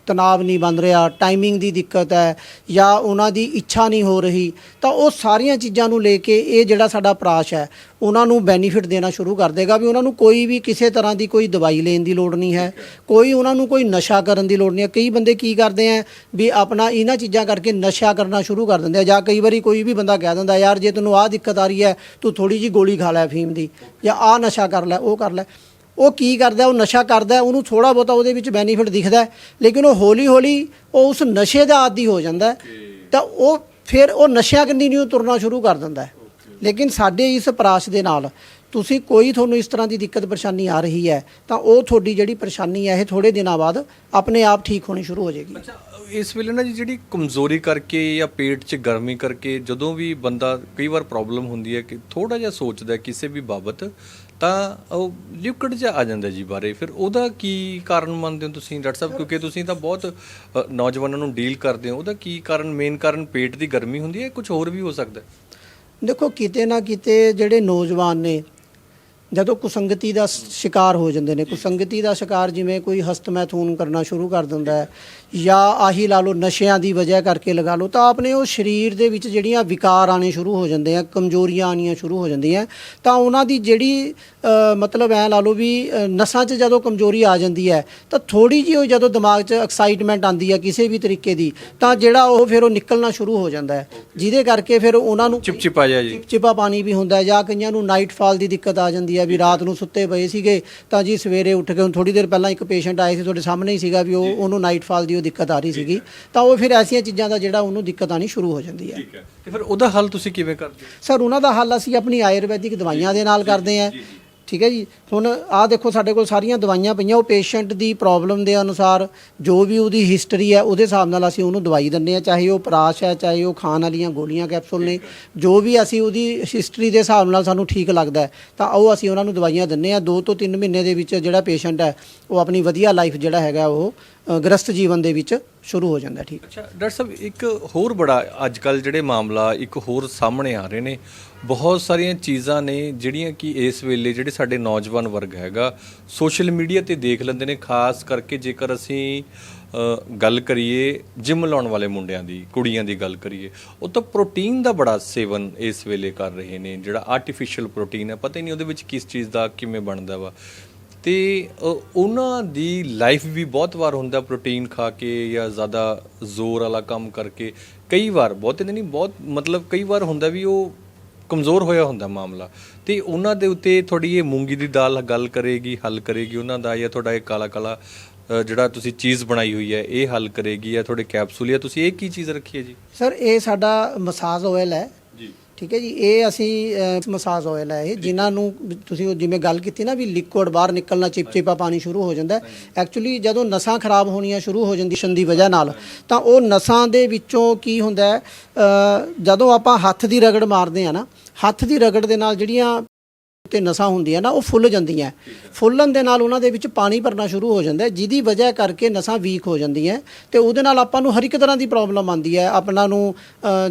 ਤਣਾਅ ਨਹੀਂ ਬਣ ਰਿਹਾ ਟਾਈਮਿੰਗ ਦੀ ਦਿੱਕਤ ਹੈ ਜਾਂ ਉਹਨਾਂ ਦੀ ਇੱਛਾ ਨਹੀਂ ਹੋ ਰਹੀ, ਤਾਂ ਉਹ ਸਾਰੀਆਂ ਚੀਜ਼ਾਂ ਨੂੰ ਲੈ ਕੇ ਇਹ ਜਿਹੜਾ ਸਾਡਾ ਪ੍ਰਾਸ਼ ਹੈ, ਉਹਨਾਂ ਨੂੰ ਬੈਨੀਫਿਟ ਦੇਣਾ ਸ਼ੁਰੂ ਕਰ ਦੇਗਾ ਵੀ ਉਹਨਾਂ ਨੂੰ ਕੋਈ ਵੀ ਕਿਸੇ ਤਰ੍ਹਾਂ ਦੀ ਕੋਈ ਦਵਾਈ ਲੈਣ ਦੀ ਲੋੜ ਨਹੀਂ ਹੈ, ਕੋਈ ਉਹਨਾਂ ਨੂੰ ਕੋਈ ਨਸ਼ਾ ਕਰਨ ਦੀ ਲੋੜ ਨਹੀਂ ਹੈ। ਕਈ ਬੰਦੇ ਕੀ ਕਰਦੇ ਆ ਵੀ ਆਪਣਾ ਇਹਨਾਂ ਚੀਜ਼ਾਂ ਕਰਕੇ ਨਸ਼ਾ ਕਰਨਾ ਸ਼ੁਰੂ ਕਰ ਦਿੰਦੇ ਆ ਜਾਂ ਕਈ ਵਾਰੀ ਕੋਈ ਵੀ ਬੰਦਾ ਕਹਿ ਦਿੰਦਾ, ਯਾਰ ਜੇ ਤੈਨੂੰ ਆਹ ਦਿੱਕਤ ਆ ਰਹੀ ਹੈ, ਤੂੰ ਥੋੜੀ ਜੀ ਗੋਲੀ ਖਾ ਲੈ ਫੀਮ ਦੀ ਜਾਂ ਆਹ ਨਸ਼ਾ ਕਰ ਲੈ, ਉਹ ਕਰ ਲੈ। ਉਹ ਕੀ ਕਰਦਾ ਉਹ ਨਸ਼ਾ ਕਰਦਾ ਉਹਨੂੰ ਥੋੜਾ ਬਹੁਤਾ ਉਹਦੇ ਵਿੱਚ ਬੈਨੀਫਿਟ ਦਿਖਦਾ ਹੈ, ਲੇਕਿਨ ਉਹ ਹੌਲੀ ਹੌਲੀ ਉਹ ਉਸ ਨਸ਼ੇ ਦਾ ਆਦੀ ਹੋ ਜਾਂਦਾ ਹੈ, ਤਾਂ ਉਹ ਫਿਰ ਉਹ ਨਸ਼ਿਆਂ ਕੰਨੀ ਨੂੰ ਤੁਰਨਾ ਸ਼ੁਰੂ ਕਰ ਦਿੰਦਾ ਹੈ। ਲੇਕਿਨ ਸਾਡੇ ਇਸ ਪ੍ਰਾਸ਼ ਦੇ ਨਾਲ ਤੁਸੀਂ ਕੋਈ ਤੁਹਾਨੂੰ ਇਸ ਤਰ੍ਹਾਂ ਦੀ ਦਿੱਕਤ ਪਰੇਸ਼ਾਨੀ ਆ ਰਹੀ ਹੈ ਤਾਂ ਉਹ ਤੁਹਾਡੀ ਜਿਹੜੀ ਪਰੇਸ਼ਾਨੀ ਹੈ ਇਹ ਥੋੜੇ ਦਿਨਾਂ ਬਾਅਦ ਆਪਣੇ ਆਪ ਠੀਕ ਹੋਣੀ ਸ਼ੁਰੂ ਹੋ ਜਾਏਗੀ। ਅੱਛਾ ਇਸ ਵੇਲੇ ਨਾ ਜੀ ਜਿਹੜੀ ਕਮਜ਼ੋਰੀ ਕਰਕੇ ਜਾਂ ਪੇਟ 'ਚ ਗਰਮੀ ਕਰਕੇ ਜਦੋਂ ਵੀ ਬੰਦਾ ਕਈ ਵਾਰ ਪ੍ਰੋਬਲਮ ਹੁੰਦੀ ਹੈ ਕਿ ਥੋੜਾ ਜਿਹਾ ਸੋਚਦਾ ਹੈ ਕਿਸੇ ਵੀ ਬਾਬਤ ਤਾਂ ਉਹ ਲਿਕਵਿਡ ਜਿਹਾ ਆ ਜਾਂਦਾ ਜੀ ਬਾਰੇ। ਫਿਰ ਉਹਦਾ ਕੀ ਕਾਰਨ ਮੰਨਦੇ ਹੋ ਤੁਸੀਂ ਡਾਕਟਰ ਸਾਹਿਬ? ਕਿਉਂਕਿ ਤੁਸੀਂ ਤਾਂ ਬਹੁਤ ਨੌਜਵਾਨਾਂ ਨੂੰ ਡੀਲ ਕਰਦੇ ਹੋ। ਉਹਦਾ ਕੀ ਕਾਰਨ ਮੇਨ ਕਾਰਨ ਪੇਟ ਦੀ ਗਰਮੀ ਹੁੰਦੀ ਹੈ ਕੁਝ ਹੋਰ ਵੀ ਹੋ ਸਕਦਾ ਦੇਖੋ ਕਿਤੇ ਨਾ ਕਿਤੇ ਜਿਹੜੇ ਨੌਜਵਾਨ ਨੇ ਜਦੋਂ ਕੁਸੰਗਤੀ ਦਾ ਸ਼ਿਕਾਰ ਹੋ ਜਾਂਦੇ ਨੇ ਕੁਸੰਗਤੀ ਦਾ ਸ਼ਿਕਾਰ ਜਿਵੇਂ ਕੋਈ ਹਸਤਮੈਥੂਨ ਕਰਨਾ ਸ਼ੁਰੂ ਕਰ ਦਿੰਦਾ ਹੈ ਜਾਂ ਆਹੀ ਲਾ ਲਓ ਨਸ਼ਿਆਂ ਦੀ ਵਜ੍ਹਾ ਕਰਕੇ ਲਗਾ ਲਓ ਤਾਂ ਆਪਣੇ ਉਹ ਸਰੀਰ ਦੇ ਵਿੱਚ ਜਿਹੜੀਆਂ ਵਿਕਾਰ ਆਣੇ ਸ਼ੁਰੂ ਹੋ ਜਾਂਦੇ ਆ ਕਮਜ਼ੋਰੀਆਂ ਆਣੀਆਂ ਸ਼ੁਰੂ ਹੋ ਜਾਂਦੀਆਂ ਤਾਂ ਉਹਨਾਂ ਦੀ ਜਿਹੜੀ ਮਤਲਬ ਐ ਲਾ ਲਓ ਵੀ ਨਸਾਂ 'ਚ ਜਦੋਂ ਕਮਜ਼ੋਰੀ ਆ ਜਾਂਦੀ ਹੈ ਤਾਂ ਥੋੜੀ ਜਿਹੀ ਉਹ ਜਦੋਂ ਦਿਮਾਗ 'ਚ ਐਕਸਾਈਟਮੈਂਟ ਆਉਂਦੀ ਹੈ ਕਿਸੇ ਵੀ ਤਰੀਕੇ ਦੀ ਤਾਂ ਜਿਹੜਾ ਉਹ ਫਿਰ ਉਹ ਨਿਕਲਣਾ ਸ਼ੁਰੂ ਹੋ ਜਾਂਦਾ ਹੈ ਜਿਹਦੇ ਕਰਕੇ ਫਿਰ ਉਹਨਾਂ ਨੂੰ ਚਿਪਚਿਪਾ ਜਾ ਜੀ। ਚਿਪਚਿਪਾ ਪਾਣੀ ਵੀ ਹੁੰਦਾ ਜਾਂ ਕਈਆਂ ਨੂੰ ਨਾਈਟ ਫਾਲ ਦੀ ਦਿੱਕਤ ਆ ਜਾਂਦੀ ਹੈ ਵੀ ਰਾਤ ਨੂੰ ਸੁੱਤੇ ਪਏ ਸੀਗੇ ਤਾਂ ਜੀ ਸਵੇਰੇ ਉੱਠ ਕੇ ਹੁਣ ਥੋੜੀ ਦੇਰ ਪਹਿਲਾਂ ਇੱਕ ਪੇਸ਼ੈਂਟ ਆਏ ਸੀ ਤੁਹਾਡੇ ਸਾਹਮਣੇ ਹੀ ਸੀਗਾ ਵੀ ਉਹ ਉਹਨੂੰ ਨਾਈਟ ਫਾਲ ਦੀ ਉਹ ਦਿੱਕਤ ਆ ਰਹੀ ਸੀਗੀ ਤਾਂ ਉਹ ਫਿਰ ਐਸੀਆਂ ਚੀਜ਼ਾਂ ਦਾ ਜਿਹੜਾ ਉਹਨੂੰ ਦਿੱਕਤ ਆਣੀ ਸ਼ੁਰੂ ਹੋ ਜਾਂਦੀ ਹੈ। ਠੀਕ ਹੈ। ਤੇ ਫਿਰ ਉਹਦਾ ਹੱਲ ਤੁਸੀਂ ਕਿਵੇਂ ਕਰਦੇ ਹੋ? ਸਰ ਉਹਨਾਂ ਦਾ ਹੱਲ ਅਸੀਂ ਆਪਣੀ ਆਯੁਰਵੈਦਿਕ ਦਵਾਈਆਂ ਦੇ ਨਾਲ ਕਰਦੇ ਹਾਂ। ਠੀਕ ਹੈ ਜੀ। ਹੁਣ ਆਹ ਦੇਖੋ ਸਾਡੇ ਕੋਲ ਸਾਰੀਆਂ ਦਵਾਈਆਂ ਪਈਆਂ ਉਹ ਪੇਸ਼ੈਂਟ ਦੀ ਪ੍ਰੋਬਲਮ ਦੇ ਅਨੁਸਾਰ ਜੋ ਵੀ ਉਹਦੀ ਹਿਸਟਰੀ ਹੈ ਉਹਦੇ ਹਿਸਾਬ ਨਾਲ ਅਸੀਂ ਉਹਨੂੰ ਦਵਾਈ ਦਿੰਦੇ ਹਾਂ ਚਾਹੇ ਉਹ ਪਰਾਸ਼ ਹੈ ਚਾਹੇ ਉਹ ਖਾਣ ਵਾਲੀਆਂ ਗੋਲੀਆਂ ਕੈਪਸੂਲ ਨੇ ਜੋ ਵੀ ਅਸੀਂ ਉਹਦੀ ਹਿਸਟਰੀ ਦੇ ਹਿਸਾਬ ਨਾਲ ਸਾਨੂੰ ਠੀਕ ਲੱਗਦਾ ਹੈ ਤਾਂ ਉਹ ਅਸੀਂ ਉਹਨਾਂ ਨੂੰ ਦਵਾਈਆਂ ਦਿੰਦੇ ਹਾਂ। 2 ਤੋਂ 3 ਮਹੀਨੇ ਦੇ ਵਿੱਚ ਜਿਹੜਾ ਪੇਸ਼ੈਂਟ ਹੈ ਉਹ ਆਪਣੀ ਵਧੀਆ ਲਾਈਫ ਜਿਹੜਾ ਹੈਗਾ ਉਹ ਗ੍ਰਸਤ ਜੀਵਨ ਦੇ ਵਿੱਚ ਸ਼ੁਰੂ ਹੋ ਜਾਂਦਾ, ਠੀਕ। ਅੱਛਾ, ਡਾਕਟਰ ਸਾਹਿਬ, ਇੱਕ ਹੋਰ ਬੜਾ ਅੱਜ ਕੱਲ ਜਿਹੜੇ ਮਾਮਲਾ, ਇੱਕ ਹੋਰ ਸਾਹਮਣੇ ਆ ਰਹੇ ਨੇ। ਬਹੁਤ ਸਾਰੀਆਂ ਚੀਜ਼ਾਂ ਨੇ ਜਿਹੜੀਆਂ ਕਿ ਇਸ ਵੇਲੇ ਜਿਹੜੇ ਸਾਡੇ ਨੌਜਵਾਨ ਵਰਗ ਹੈਗਾ, ਸੋਸ਼ਲ ਮੀਡੀਆ ਤੇ ਦੇਖ ਲੈਂਦੇ ਨੇ, ਖਾਸ ਕਰਕੇ ਜੇਕਰ ਅਸੀਂ ਗੱਲ ਕਰੀਏ ਜਿਮ ਲਾਉਣ ਵਾਲੇ ਮੁੰਡਿਆਂ ਦੀ, ਕੁੜੀਆਂ ਦੀ ਗੱਲ ਕਰੀਏ, ਉਹ ਤਾਂ ਪ੍ਰੋਟੀਨ ਦਾ ਬੜਾ ਸੇਵਨ ਇਸ ਵੇਲੇ ਕਰ ਰਹੇ ਨੇ, ਜਿਹੜਾ ਆਰਟੀਫੀਸ਼ੀਅਲ ਪ੍ਰੋਟੀਨ ਹੈ। ਪਤਾ ਹੀ ਨਹੀਂ ਉਹਦੇ ਵਿੱਚ ਕਿਸ ਚੀਜ਼ ਦਾ ਕਿਵੇਂ ਬਣਦਾ ਵਾ। ਤੇ ਅ, ਉਹਨਾਂ ਦੀ ਲਾਈਫ ਵੀ ਬਹੁਤ ਵਾਰ ਹੁੰਦਾ ਪ੍ਰੋਟੀਨ ਖਾ ਕੇ ਜਾਂ ਜ਼ਿਆਦਾ ਜ਼ੋਰ ਵਾਲਾ ਕੰਮ ਕਰਕੇ। ਕਈ ਵਾਰ ਬਹੁਤੇ ਨਹੀਂ ਬਹੁਤ ਮਤਲਬ ਕਈ ਵਾਰ ਹੁੰਦਾ ਵੀ ਉਹ ਕਮਜ਼ੋਰ ਹੋਇਆ ਹੁੰਦਾ ਮਾਮਲਾ। ਤੇ ਉਹਨਾਂ ਦੇ ਉੱਤੇ ਥੋੜੀ ਇਹ ਮੂੰਗੀ ਦੀ ਦਾਲ ਗੱਲ ਕਰੇਗੀ ਹੱਲ ਕਰੇਗੀ ਉਹਨਾਂ ਦਾ ਜਾਂ ਤੁਹਾਡਾ ਇਹ ਕਾਲਾ ਕਾਲਾ ਅ, ਜਿਹੜਾ ਤੁਸੀਂ ਚੀਜ਼ ਬਣਾਈ ਹੋਈ ਹੈ ਇਹ ਹੱਲ ਕਰੇਗੀ ਜਾਂ ਤੁਹਾਡੇ ਕੈਪਸੂਲ ਜਾਂ ਤੁਸੀਂ ਇਹ ਕੀ ਚੀਜ਼ ਰੱਖੀ ਹੈ ਜੀ? ਸਰ ਇਹ ਸਾਡਾ ਮਸਾਜ ਆਇਲ ਹੈ। ਜੀ। ਠੀਕ ਹੈ ਜੀ ਇਹ ਅਸੀਂ ਮਸਾਜ ਆਇਲ ਹੈ ਇਹ ਜਿਨ੍ਹਾਂ ਨੂੰ ਤੁਸੀਂ ਉਹ ਜਿਵੇਂ ਗੱਲ ਕੀਤੀ ਨਾ ਵੀ ਲਿਕੁਇਡ ਬਾਹਰ ਨਿਕਲਣਾ ਚਿਪਚਿਪਾ ਪਾਣੀ ਸ਼ੁਰੂ ਹੋ ਜਾਂਦਾ ਐਕਚੁਅਲੀ ਜਦੋਂ ਨਸਾਂ ਖਰਾਬ ਹੋਣੀਆਂ ਸ਼ੁਰੂ ਹੋ ਜਾਂਦੀ ਸ਼ਨ ਦੀ ਵਜ੍ਹਾ ਨਾਲ ਤਾਂ ਉਹ ਨਸਾਂ ਦੇ ਵਿੱਚੋਂ ਕੀ ਹੁੰਦਾ ਜਦੋਂ ਆਪਾਂ ਹੱਥ ਦੀ ਰਗੜ ਮਾਰਦੇ ਆ ਨਾ ਹੱਥ ਦੀ ਰਗੜ ਦੇ ਨਾਲ ਜਿਹੜੀਆਂ ਤੇ ਨਸਾਂ ਹੁੰਦੀਆਂ ਨਾ, ਉਹ ਫੁੱਲ ਜਾਂਦੀਆਂ। ਫੁੱਲਣ ਦੇ ਨਾਲ ਉਹਨਾਂ ਦੇ ਵਿੱਚ ਪਾਣੀ ਭਰਨਾ ਸ਼ੁਰੂ ਹੋ ਜਾਂਦਾ ਜਿਹਦੀ ਵਜ੍ਹਾ ਕਰਕੇ ਨਸਾਂ ਵੀਕ ਹੋ ਜਾਂਦੀਆਂ ਤੇ ਉਹਦੇ ਨਾਲ ਆਪਾਂ ਨੂੰ ਹਰ ਇੱਕ ਤਰ੍ਹਾਂ ਦੀ ਪ੍ਰੋਬਲਮ ਆਉਂਦੀ ਹੈ। ਆਪਣਾ ਨੂੰ